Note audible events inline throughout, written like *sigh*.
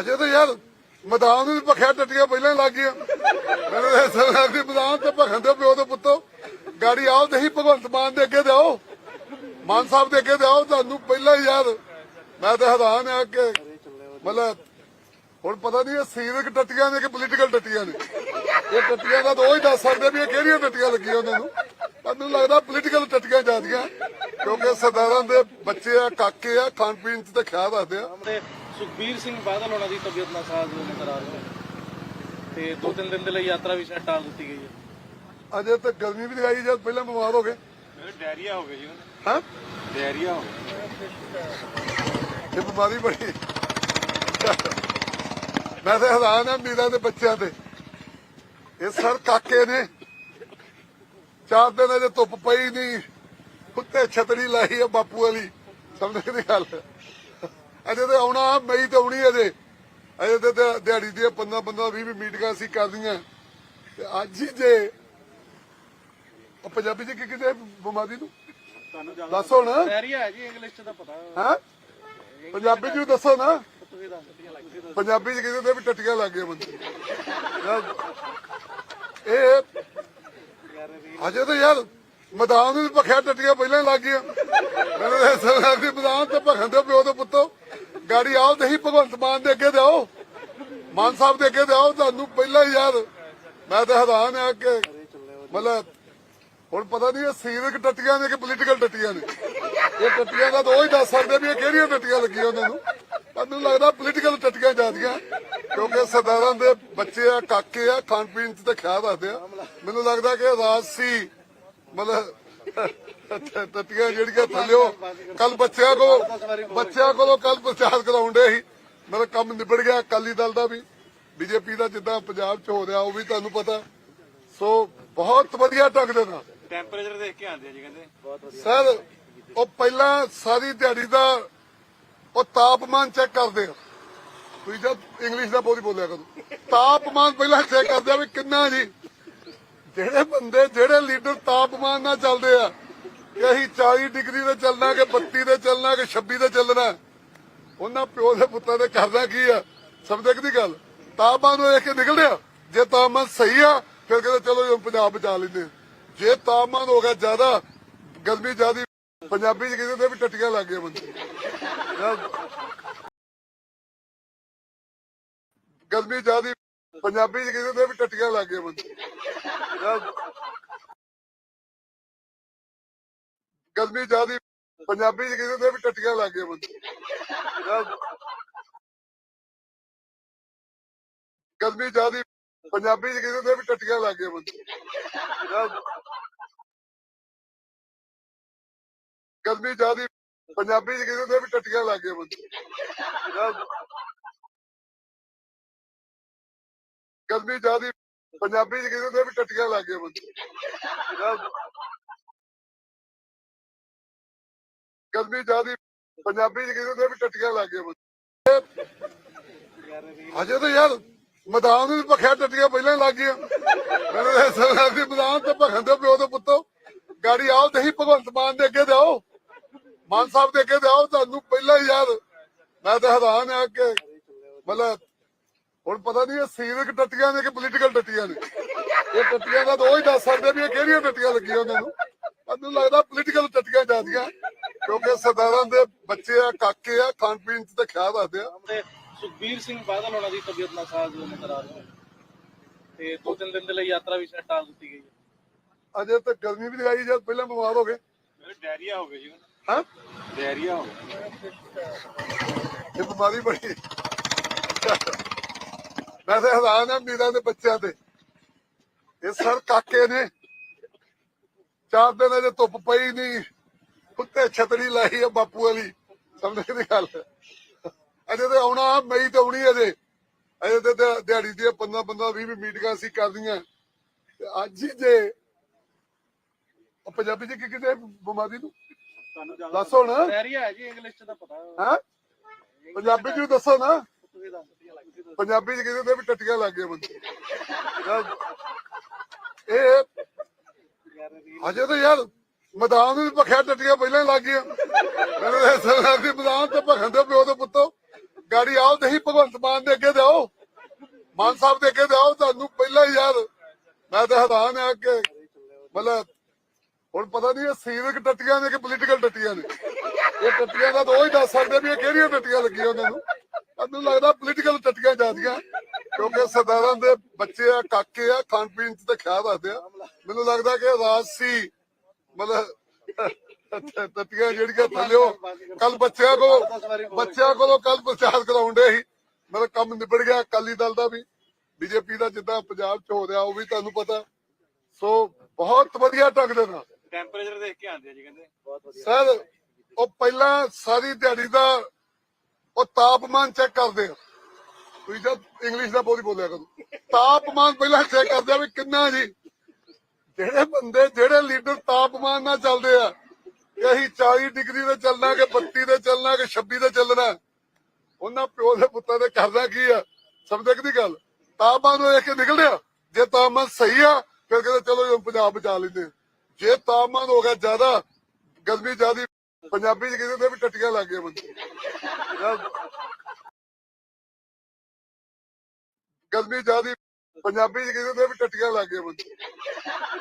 ਅਜੇ ਤਾਂ ਯਾਰ ਮੈਦਾਨ ਨੂੰ ਭਖਿਆ ਟੱਟੀਆਂ ਪਹਿਲਾਂ ਹੀ ਲੱਗ ਗਈਆਂ। ਮੈਨੂੰ ਤਾਂ ਦੀ ਮੈਦਾਨ ਤੇ ਭਖਣ ਦੇ ਪਿਓ ਦੇ ਪੁੱਤੋ। ਗਾੜੀ ਆਓ ਤੇ ਹੀ ਭਗਵੰਤ ਮਾਨ ਦੇ ਅੱਗੇ ਤੇ ਮਾਨ ਸਾਹਿਬ ਦੇ ਅੱਗੇ ਤੇ ਤੁਹਾਨੂੰ ਪਹਿਲਾਂ ਹੀ ਯਾਰ ਮੈਂ ਤਾਂ ਹੈਰਾਨ ਆ ਕਿ ਮਤਲਬ ਹੁਣ ਪਤਾ ਨਹੀਂ ਇਹ ਸੀਰਕ ਟੱਟੀਆਂ ਨੇ ਕਿ ਪੋਲੀਟੀਕਲ ਟੱਟੀਆਂ ਨੇ ਇਹ ਟੱਟੀਆਂ ਦਾ ਤਾਂ ਉਹ ਹੀ ਦੱਸ ਸਕਦੇ ਵੀ ਇਹ ਕਿਹੜੀਆਂ ਟੱਟੀਆਂ ਲੱਗੀਆਂ ਉਹਨਾਂ ਨੂੰ। ਮੈਨੂੰ ਲੱਗਦਾ ਪੋਲੀਟੀਕਲ ਟੱਟੀਆਂ ਜਾਂਦੀਆਂ ਕਿਉਂਕਿ ਸਰਦਾਰਾਂ ਦੇ ਬੱਚੇ ਆ, ਕਾਕੇ ਆ, ਖਾਣ ਪੀਣ ਚ ਤੇ ਖਿਆਲ ਰੱਖਦੇ ਆ। ਸੁਖਬੀਰ ਸਿੰਘ ਬਾਦਲ ਉਹਨਾਂ ਦੀ ਤਬੀਅਤ ਨਾਸਾਜ਼ ਨਜ਼ਰ ਆ ਰਹੀ। ਹੈ ਤੇ ਦੋ ਤਿੰਨ ਦਿਨ ਦੇ ਲਈ ਯਾਤਰਾ ਵੀ ਸ਼ਾਇਦ ਟਾਲ ਦਿੱਤੀ ਗਈ ਹੈ। ਅਜੇ ਤੱਕ ਗਰਮੀ ਵੀ ਆਈ ਜਦ ਪਹਿਲਾਂ ਬਿਮਾਰ ਹੋ ਗਏ। ਡਾਇਰੀਆ ਹੋ ਗਿਆ ਜੀ ਹਾਂ? ਡਾਇਰੀਆ ਹੋ ਗਿਆ। ਇਹ ਬਿਮਾਰੀ ਬੜੀ। ਮੈਂ ਤਾਂ ਹੈਰਾਨ ਆ ਮੀਰਾਂ ਦੇ ਬੱਚਿਆਂ ਤੇ। ਇਹ ਸਰ ਕਾਕੇ ਨੇ। ਚਾਰ ਦਿਨ ਅਜੇ ਧੁੱਪ ਪਈ ਨਹੀਂ। ਉੱਤੇ ਛਤਰੀ ਲਾਈ ਆ ਬਾਪੂ ਵਾਲੀ। ਸਮਝ ਦੀ ਗੱਲ। ਅਜੇ ਤੇ ਆਉਣਾ ਮਈ ਤੇ ਆਉਣੀ ਅਜੇ। ਅਜੇ ਤੇ ਦਿਹਾ- ਦਿਹਾੜੀ ਦੀਆਂ 15 15 20 20 ਮੀਟਿੰਗਾਂ ਅਸੀਂ ਕਰਦੀਆਂ ਤੇ ਅੱਜ ਹੀ ਜੇ ਉਹ ਪੰਜਾਬੀ ਚ ਕੀ ਆ ਬਿਮਾਰੀ ਨੂੰ? ਤੁਹਾਨੂੰ ਦੱਸੋ ਨਾ। ਡਾਇਰੀਆ ਹੈ ਜੀ ਇੰਗਲਿਸ਼ ਚ ਤਾਂ ਪਤਾ। ਹਾਂ? ਪੰਜਾਬੀ ਚ ਵੀ ਦੱਸੋ ਨਾ। ਪੰਜਾਬੀ ਚ ਕਹਿੰਦੇ ਵੀ ਟੱਟੀਆਂ ਲੱਗ ਗਈਆਂ ਬੰਦੇ। ਇਹ ਅਜੇ ਤਾਂ ਯਾਰ ਮੈਦਾਨ ਨੂੰ ਭਖਿਆ ਟੱਟੀਆਂ ਪਹਿਲਾਂ ਹੀ ਲੱਗ ਗਈਆਂ। ਮੈਨੂੰ ਤਾਂ ਸਰਕਾਰ ਦੀ ਮੈਦਾਨ ਤੇ ਭਖਣ ਦੇ ਪਿਓ ਦੇ ਪੁੱਤੋ। ਗਾੜੀ ਆਓ ਤੇ ਹੀ ਭਗਵੰਤ ਮਾਨ ਦੇ ਅੱਗੇ ਤੇ ਮਾਨ ਸਾਹਿਬ ਦੇ ਅੱਗੇ ਤੇ ਤੁਹਾਨੂੰ ਪਹਿਲਾਂ ਹੀ ਯਾਰ ਮੈਂ ਤਾਂ ਹੈਰਾਨ ਆ ਕਿ ਮਤਲਬ ਹੁਣ ਪਤਾ ਨਹੀਂ ਇਹ ਸੀਰਕ ਟੱਟੀਆਂ ਨੇ ਕਿ ਪੋਲੀਟੀਕਲ ਟੱਟੀਆਂ ਨੇ। ਇਹ ਟੱਟੀਆਂ ਦਾ ਤਾਂ ਉਹ ਹੀ ਦੱਸ ਸਕਦੇ ਵੀ ਇਹ ਕਿਹੜੀਆਂ ਟੱਟੀਆਂ ਲੱਗੀਆਂ ਉਹਨਾਂ ਨੂੰ। ਮੈਨੂੰ ਲੱਗਦਾ ਪੋਲੀਟੀਕਲ ਟੱਟੀਆਂ ਜਾਂਦੀਆਂ ਕਿਉਂਕਿ ਸਰਦਾਰਾਂ ਦੇ ਬੱਚੇ ਆ, ਕਾਕੇ ਆ, ਖਾਣ ਪੀਣ ਚ ਤੇ ਖਿਆਲ ਰੱਖਦੇ ਆ। ਮੈਨੂੰ ਲੱਗਦਾ ਕਿ ਰਾਜ ਸੀ ਮਤਲਬ ਟੱਟੀਆਂ ਜਿਹੜੀਆਂ ਥੱਲਿਓ ਕੱਲ ਬੱਚਿਆਂ ਕੋ ਬੱਚਿਆਂ ਕੋਲੋਂ ਕੱਲ ਪ੍ਰਚਾਰ ਕਰਾਉਂਦੇ ਸੀ। ਮੇਰਾ ਕੰਮ ਨਿਬੜ ਗਿਆ ਅਕਾਲੀ ਦਲ ਦਾ ਵੀ ਬੀਜੇਪੀ ਦਾ ਜਿੱਦਾਂ ਪੰਜਾਬ ਚ ਹੋ ਰਿਹਾ ਉਹ ਵੀ ਤੁਹਾਨੂੰ ਪਤਾ। ਸੋ ਬਹੁਤ ਵਧੀਆ ਢੰਗ ਦੇ ਨਾਲ। ਟੈਂਪਰੇਚਰ ਦੇਖ ਕੇ ਆਉਂਦੇ ਆ ਜੀ ਕਹਿੰਦੇ। ਬਹੁਤ ਵਧੀਆ। ਸਰ ਉਹ ਪਹਿਲਾਂ ਸਾਰੀ ਦਿਹਾੜੀ ਦਾ ਉਹ ਤਾਪਮਾਨ ਚੈੱਕ ਕਰਦੇ ਆ। ਤੁਸੀਂ ਜਦ ਇੰਗਲਿਸ਼ ਦਾ ਬੋਲੀ ਬੋਲਿਆ ਕਰੋ। ਤਾਪਮਾਨ ਪਹਿਲਾਂ ਚੈੱਕ ਕਰਦੇ ਆ ਵੀ ਕਿੰਨਾ ਜੀ। ਜਿਹੜੇ ਬੰਦੇ ਜਿਹੜੇ ਲੀਡਰ ਤਾਪਮਾਨ ਨਾਲ ਚੱਲਦੇ ਆ ਕਿ ਅਸੀਂ 40 ਡਿਗਰੀ ਤੇ ਚੱਲਣਾ ਕਿ 32 ਤੇ ਚੱਲਣਾ ਕਿ 26 ਤੇ ਚੱਲਣਾ ਉਹਨਾਂ ਪਿਓ ਦੇ ਪੁੱਤਾਂ ਦੇ ਕਰਨਾ ਕੀ ਆ? ਸਮਝਦੇ ਦੀ ਗੱਲ? ਤਾਪਮਾਨ ਨੂੰ ਦੇਖ ਕੇ ਨਿਕਲਦੇ ਆ ਜੇ ਤਾਪਮਾਨ ਸਹੀ ਆ ਫਿਰ ਕਹਿੰਦੇ ਚਲੋ ਜੀ ਪੰਜਾਬ ਬਚਾ ਲੈਂਦੇ। ਜੇ ਤਾਪਮਾਨ ਹੋ ਗਿਆ ਜ਼ਿਆਦਾ ਗਰਮੀ ਜ਼ਿਆਦੀ ਪੰਜਾਬੀ ਚ ਕਹਿੰਦੇ ਵੀ ਟੱਟੀਆਂ ਲੱਗ ਗਈਆਂ ਬੰਦੇ। ਯਾਰ, ਗਰਮੀ ਜ਼ਿਆਦੀ ਪੰਜਾਬੀ ਚ ਕਹਿੰਦੇ ਵੀ ਟੱਟੀਆਂ ਲੱਗ ਗਈਆਂ ਬੰਦੇ। ਯਾਰ, ਗਰਮੀ ਜ਼ਿਆਦੀ ਪੰਜਾਬੀ ਚ ਕਹਿੰਦੇ ਵੀ ਟੱਟੀਆਂ ਲੱਗ ਗਈਆਂ ਬੰਦੇ। ਯਾਰ, ਗਰਮੀ ਜ਼ਿਆਦੀ ਪੰਜਾਬੀ ਚ ਕਹਿੰਦੇ ਵੀ ਟੱਟੀਆਂ ਲੱਗ ਗਈਆਂ ਬੰਦੇ। ਯਾਰ, ਗਰਮੀ ਜ਼ਿਆਦੀ ਪੰਜਾਬੀ ਚ ਕਹਿੰਦੇ ਵੀ ਟੱਟੀਆਂ ਲੱਗ ਗਈਆਂ ਬੰਦੇ। ਯਾਰ, ਜ਼ਿਆਦੀ ਪੰਜਾਬੀ ਚ ਕਹਿੰਦੇ ਵੀ ਟੱਟੀਆਂ ਲੱਗ ਗਈਆਂ ਬੰਦੇ। ਯਾਰ, ਜ਼ਿਆਦੀ ਪੰਜਾਬੀ ਚ ਕਹਿੰਦੇ ਵੀ ਟੱਟੀਆਂ ਲੱਗ ਗਈਆਂ ਬੰਦੇ। ਅਜੇ ਤਾਂ ਯਾਰ ਮੈਦਾਨ ਨੂੰ ਭਖਿਆ ਟੱਟੀਆਂ ਪਹਿਲਾਂ ਲੱਗ ਗਈਆਂ। ਮੈਨੂੰ ਤਾਂ ਦੀ ਮੈਦਾਨ ਤੇ ਭਖਣ ਦੇ ਪਿਓ ਦੇ ਪੁੱਤੋ। ਗਾੜੀ ਆਓ ਤੇ ਹੀ ਭਗਵੰਤ ਮਾਨ ਦੇ ਅੱਗੇ ਤੇ ਆਓ। ਮਾਨ ਸਾਹਿਬ ਦੇ ਅੱਗੇ ਤੇ ਆਓ ਤੁਹਾਨੂੰ ਪਹਿਲਾਂ ਹੀ ਯਾਰ ਮੈਂ ਤਾਂ ਹੈਰਾਨ ਆ ਕਿ ਮਤਲਬ ਹੁਣ ਪਤਾ ਨਹੀਂ ਇਹ ਸੀਰਕ ਟੱਟੀਆਂ ਨੇ ਕਿ ਪੋਲੀਟੀਕਲ ਟੱਟੀਆਂ ਨੇ। ਇਹ ਟੱਟੀਆਂ ਦਾ ਤਾਂ ਉਹ ਹੀ ਦੱਸ ਸਕਦੇ ਵੀ ਇਹ ਕਿਹੜੀਆਂ ਟੱਟੀਆਂ ਲੱਗੀਆਂ ਉਹਨਾਂ ਨੂੰ। ਮੈਨੂੰ ਲੱਗਦਾ ਪੋਲੀਟੀਕਲ ਟੱਟੀਆਂ ਜਾਂਦੀਆਂ ਕਿਉਂਕਿ ਸਰਦਾਰਾਂ ਦੇ ਬੱਚੇ ਆ ਕਾਕੇ ਆ ਖਾਣ ਪੀਣ ਚ ਤੇ ਖਿਆਲ ਰੱਖਦੇ ਆ। ਸੁਖਬੀਰ ਸਿੰਘ ਬਾਦਲ ਉਹਨਾਂ ਦੀ ਤਬੀਅਤ ਨਾਸਾਜ਼ ਨਜ਼ਰ ਆ ਰਹੀ ਹੈ ਤੇ ਦੋ ਤਿੰਨ ਦਿਨ ਦੇ ਲਈ ਯਾਤਰਾ ਵੀ ਸ਼ਾਇਦ ਟਾਲ ਦਿੱਤੀ ਗਈ ਹੈ। ਅਜੇ ਤੱਕ ਗਰਮੀ ਵੀ ਆਈ ਜਦ ਪਹਿਲਾਂ ਬਿਮਾਰ ਹੋ ਗਏ। ਡਾਇਰੀਆ ਹੋ ਗਿਆ ਜੀ ਹਾਂ? ਡਾਇਰੀਆ ਹੋ ਗਿਆ ਇਹ ਬਿਮਾਰੀ ਬੜੀ ਤਾਂ ਹੈਰਾਨ ਆ ਮੀਰਾਂ ਦੇ ਬੱਚਿਆਂ ਤੇ। ਇਹ ਸਰ ਕਾਕੇ ਨੇ। ਚਾਰ ਦਿਨ ਅਜੇ ਧੁੱਪ ਪਈ ਨਹੀਂ ਉੱਤੇ ਛਤਰੀ ਲਾਈ ਆ ਬਾਪੂ ਵਾਲੀ। ਸਮਝ ਦੀ ਗੱਲ। ਅਜੇ ਤੇ ਆਉਣਾ ਮਈ ਤੇ ਆਉਣੀ ਅਜੇ। ਅਜੇ ਤੇ ਦਿਹਾ- ਦਿਹਾੜੀ ਦੀਆਂ 15 15 20 20 ਮੀਟਿੰਗਾਂ ਅਸੀਂ ਕਰਦੀਆਂ ਅੱਜ ਹੀ ਜੇ ਪੰਜਾਬੀ ਚ ਕੀ ਆ ਬਿਮਾਰੀ ਨੂੰ? ਤੁਹਾਨੂੰ ਦੱਸੋ ਨਾ। ਡਾਇਰੀਆ ਹੈ ਜੀ ਇੰਗਲਿਸ਼ ਚ ਤਾਂ ਪਤਾ। ਹਾਂ? ਪੰਜਾਬੀ ਚ ਦੱਸੋ ਨਾ। ਪੰਜਾਬੀ ਚ ਦੇ ਵੀ ਟੱਟੀਆਂ ਲੱਗ ਗਈਆਂ ਬੰਦੇ। ਯਾਰ, ਇਹ ਅਜੇ ਤਾਂ ਯਾਰ ਮੈਦਾਨ ਨੂੰ ਭਖਿਆ ਟੱਟੀਆਂ ਪਹਿਲਾਂ ਹੀ ਲੱਗ ਗਈਆਂ। ਮੈਨੂੰ ਦੀ ਮੈਦਾਨ ਤੇ ਭਖਣ ਦੇ ਪਿਓ ਦੇ ਪੁੱਤੋ। ਗਾੜੀ ਆਓ ਤੇ ਹੀ ਭਗਵੰਤ ਮਾਨ ਦੇ ਅੱਗੇ ਜਾਓ ਮਾਨ ਸਾਹਿਬ ਦੇ ਅੱਗੇ ਜਾਓ ਤੁਹਾਨੂੰ ਪਹਿਲਾਂ ਹੀ ਯਾਰ ਮੈਂ ਤਾਂ ਹੈਰਾਨ ਆ ਕਿ ਮਤਲਬ ਹੁਣ ਪਤਾ ਨਹੀਂ ਇਹ ਸੀਵਿਕ ਟੱਟੀਆਂ ਨੇ ਕਿ ਪੋਲੀਟੀਕਲ ਟੱਟੀਆਂ ਨੇ। ਇਹ ਟੱਟੀਆਂ ਦਾ ਤਾਂ ਉਹ ਹੀ ਦੱਸ ਸਕਦੇ ਵੀ ਇਹ ਕਿਹੜੀਆਂ ਟੱਟੀਆਂ ਲੱਗੀਆਂ ਉਹਨਾਂ ਨੂੰ। ਮੈਨੂੰ ਲੱਗਦਾ ਪੋਲੀਟੀਕਲ ਟੱਟੀਆਂ ਜਾਂਦੀਆਂ ਕਿਉਂਕਿ ਸਰਦਾਰਾਂ ਦੇ ਬੱਚੇ ਆ ਕਾਕੇ ਆ ਖਾਣ ਪੀਣ ਤੇ ਖਿਆਲ ਰੱਖਦੇ ਆ। ਮੈਨੂੰ ਲੱਗਦਾ ਕਿ ਰਾਜਸੀ ਮਤਲਬ ਟੱਟੀਆਂ ਜਿਹੜੀਆਂ ਥੱਲਿਓ ਕੱਲ ਬੱਚਿਆਂ ਕੋਲ ਬੱਚਿਆਂ ਕੋਲੋਂ ਕੱਲ ਪ੍ਰਚਾਰ ਕਰਾਉਂਦੇ ਸੀ। ਮਤਲਬ ਕੰਮ ਨਿਬੜ ਗਿਆ ਅਕਾਲੀ ਦਲ ਦਾ ਵੀ ਬੀਜੇਪੀ ਦਾ ਜਿੱਦਾਂ ਪੰਜਾਬ ਚ ਹੋ ਰਿਹਾ ਉਹ ਵੀ ਤੁਹਾਨੂੰ ਪਤਾ। ਸੋ ਬਹੁਤ ਵਧੀਆ ਢੰਗ ਦੇ ਨਾਲ। ਟੈਂਪਰੇਚਰ ਦੇਖ ਕੇ ਆਉਂਦੇ ਆ ਜੀ ਕਹਿੰਦੇ। ਬਹੁਤ ਵਧੀਆ। ਸਰ ਉਹ ਪਹਿਲਾਂ ਸਾਰੀ ਦਿਹਾੜੀ ਦਾ ਉਹ ਤਾਪਮਾਨ ਚੈੱਕ ਕਰਦੇ ਆ। ਤੁਸੀਂ ਜਦ ਇੰਗਲਿਸ਼ ਦਾ ਬੋਲੀ ਬੋਲਿਆ ਕਰੋ। ਤਾਪਮਾਨ ਪਹਿਲਾਂ ਚੈੱਕ ਕਰਦੇ ਆ ਵੀ ਕਿੰਨਾ ਜੀ। ਜਿਹੜੇ ਬੰਦੇ, ਜਿਹੜੇ ਲੀਡਰ ਤਾਪਮਾਨ ਨਾਲ ਚੱਲਦੇ ਆ, ਕਿ ਅਸੀਂ 40 ਡਿਗਰੀ ਤੇ ਚੱਲਣਾ, ਕਿ 32 ਤੇ ਚੱਲਣਾ, ਕਿ 26 ਤੇ ਚੱਲਣਾ, ਉਹਨਾਂ ਪਿਓ ਦੇ ਪੁੱਤਾਂ ਦੇ ਕਰਦਾ ਕੀ ਆ? ਸਮਝਦੇ ਕਿ ਗੱਲ? ਤਾਪਮਾਨ ਨੂੰ ਦੇਖ ਕੇ ਨਿਕਲਿਆ ਜੇ ਤਾਪਮਾਨ ਸਹੀ ਆ, ਫਿਰ ਕਹਿੰਦੇ ਚਲੋ ਜੀ ਪੰਜਾਬ ਬਚਾ ਲੈਂਦੇ ਜੇ ਤਾਪਮਾਨ ਹੋ ਗਿਆ ਜ਼ਿਆਦਾ, ਗਰਮੀ ਜ਼ਿਆਦੀ, ਪੰਜਾਬੀ ਚ ਕਹਿੰਦੇ ਵੀ ਟੱਟੀਆਂ ਲੱਗ ਗਈਆਂ ਬੰਦੇ। ਗਰਮੀ ਜ਼ਿਆਦੀ ਪੰਜਾਬੀ ਚ ਕਹਿੰਦੇ ਵੀ ਟੱਟੀਆਂ ਲੱਗ ਗਈਆਂ ਬੰਦੇ।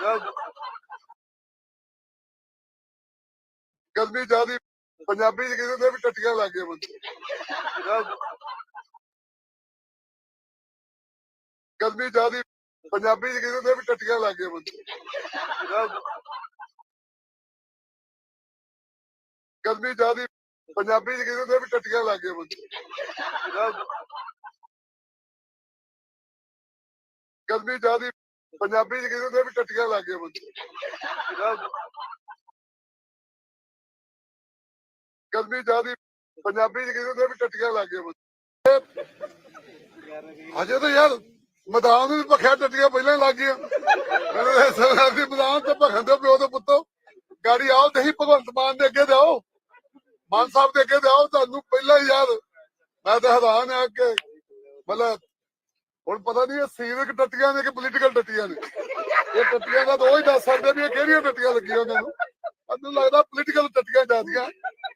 ਯਾਰ, ਗਰਮੀ ਜ਼ਿਆਦੀ ਪੰਜਾਬੀ ਚ ਕਹਿੰਦੇ ਵੀ ਟੱਟੀਆਂ ਲੱਗ ਗਈਆਂ ਬੰਦੇ। ਯਾਰ, ਗਰਮੀ ਜ਼ਿਆਦੀ ਪੰਜਾਬੀ ਚ ਕਹਿੰਦੇ ਵੀ ਟੱਟੀਆਂ ਲੱਗ ਗਈਆਂ ਬੰਦੇ। ਯਾਰ, ਗਰਮੀ ਜ਼ਿਆਦੀ ਪੰਜਾਬੀ ਚ ਕਹਿੰਦੇ ਵੀ ਟੱਟੀਆਂ ਲੱਗ ਗਈਆਂ ਬੰਦੇ ਗਰਮੀ ਜ਼ਿਆਦੀ, ਪੰਜਾਬੀ ਚ ਕਹਿੰਦੇ ਵੀ ਟੱਟੀਆਂ ਲੱਗ ਗਈਆਂ ਬੰਦੇ ਗਰਮੀ ਜ਼ਿਆਦੀ, ਪੰਜਾਬੀ ਚ ਕਹਿੰਦੇ ਵੀ ਟੱਟੀਆਂ ਲੱਗ ਗਈਆਂ ਬੰਦੇ ਅਜੇ ਤਾਂ ਯਾਰ ਮੈਦਾਨ ਨੂੰ ਭਖਿਆ ਟੱਟੀਆਂ ਪਹਿਲਾਂ ਲੱਗ ਗਈਆਂ। ਸਰਦਾਰ ਦੀ ਮੈਦਾਨ ਤੇ ਭਖਣ ਦੇ ਪਿਓ ਦੇ ਪੁੱਤੋ। ਗਾੜੀ ਆਓ ਤੇ ਹੀ ਭਗਵੰਤ ਮਾਨ ਦੇ ਅੱਗੇ ਜਾਓ। ਮਾਨ ਸਾਹਿਬ ਦੇ ਅੱਗੇ ਜਾਓ ਤੁਹਾਨੂੰ ਪਹਿਲਾਂ ਹੀ ਯਾਰ ਮੈਂ ਤਾਂ ਹੈਰਾਨ ਆ ਕਿ ਮਤਲਬ ਹੁਣ ਪਤਾ ਨਹੀਂ ਇਹ ਸੀਵਿਕ ਟੱਟੀਆਂ ਨੇ ਕਿ ਪੋਲੀਟੀਕਲ ਟੱਟੀਆਂ ਨੇ। ਇਹ ਟੱਟੀਆਂ ਦਾ ਤਾਂ ਉਹ ਹੀ ਦੱਸ ਸਕਦੇ ਵੀ ਇਹ ਕਿਹੜੀਆਂ ਟੱਟੀਆਂ ਲੱਗੀਆਂ ਉਹਨਾਂ ਨੂੰ। ਮੈਨੂੰ ਲੱਗਦਾ ਪੋਲੀਟੀਕਲ ਟੱਟੀਆਂ ਜਾਂਦੀਆਂ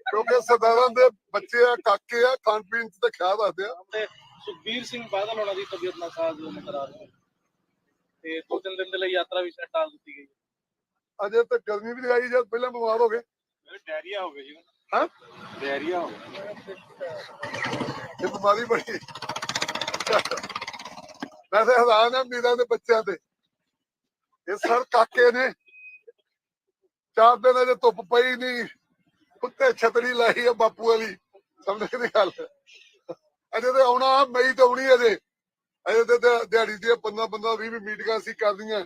ਕਿਉਂਕਿ ਸਰਦਾਰਾਂ ਦੇ ਬੱਚੇ ਆ ਕਾਕੇ ਆ ਖਾਣ ਪੀਣ ਤੇ ਖਿਆਲ ਰੱਖਦੇ ਆ। ਤੇ ਸੁਖਬੀਰ ਸਿੰਘ ਬਾਦਲ ਹੋਣਾ ਦੀ ਤਬੀਅਤ ਨਾਸਾਜ਼ ਨਜ਼ਰ ਆ ਰਹੀ ਹੈ ਤੇ ਦੋ ਤਿੰਨ ਦਿਨ ਦੇ ਲਈ ਯਾਤਰਾ ਵੀ ਟਾਲ ਦਿੱਤੀ ਗਈ ਅਜੇ ਤੱਕ ਗਰਮੀ ਵੀ ਆਈ ਜਦ ਪਹਿਲਾਂ ਬਿਮਾਰ ਹੋ ਗਏ। ਡਾਇਰੀਆ ਹੋ ਗਿਆ ਜੀ। ਹਾਂ? ਡਾਇਰੀਆ ਹੋ ਇਹ ਬਿਮਾਰੀ ਬੜੀ। ਹੈਰਾਨ ਆ ਮੀਰਾਂ ਦੇ ਬੱਚਿਆਂ ਤੇ। ਇਹ ਸਰ ਕਾਕੇ ਨੇ। ਚਾਰ ਦਿਨ ਅਜੇ ਧੁੱਪ ਪਈ ਨਹੀਂ। ਉੱਤੇ ਛਤਰੀ ਲਾਈ ਆ ਬਾਪੂ ਵਾਲੀ। ਸਮਝਦੇ ਦੀ ਗੱਲ। ਅਜੇ ਤੇ ਆਉਣਾ ਮਈ ਤੇ ਆਉਣੀ ਅਜੇ। ਅਜੇ ਤੇ ਦਿਹਾ- ਦਿਹਾੜੀ ਦੀਆਂ 15 15 20 20 ਮੀਟਿੰਗਾਂ ਸੀ ਕਰਦੀਆਂ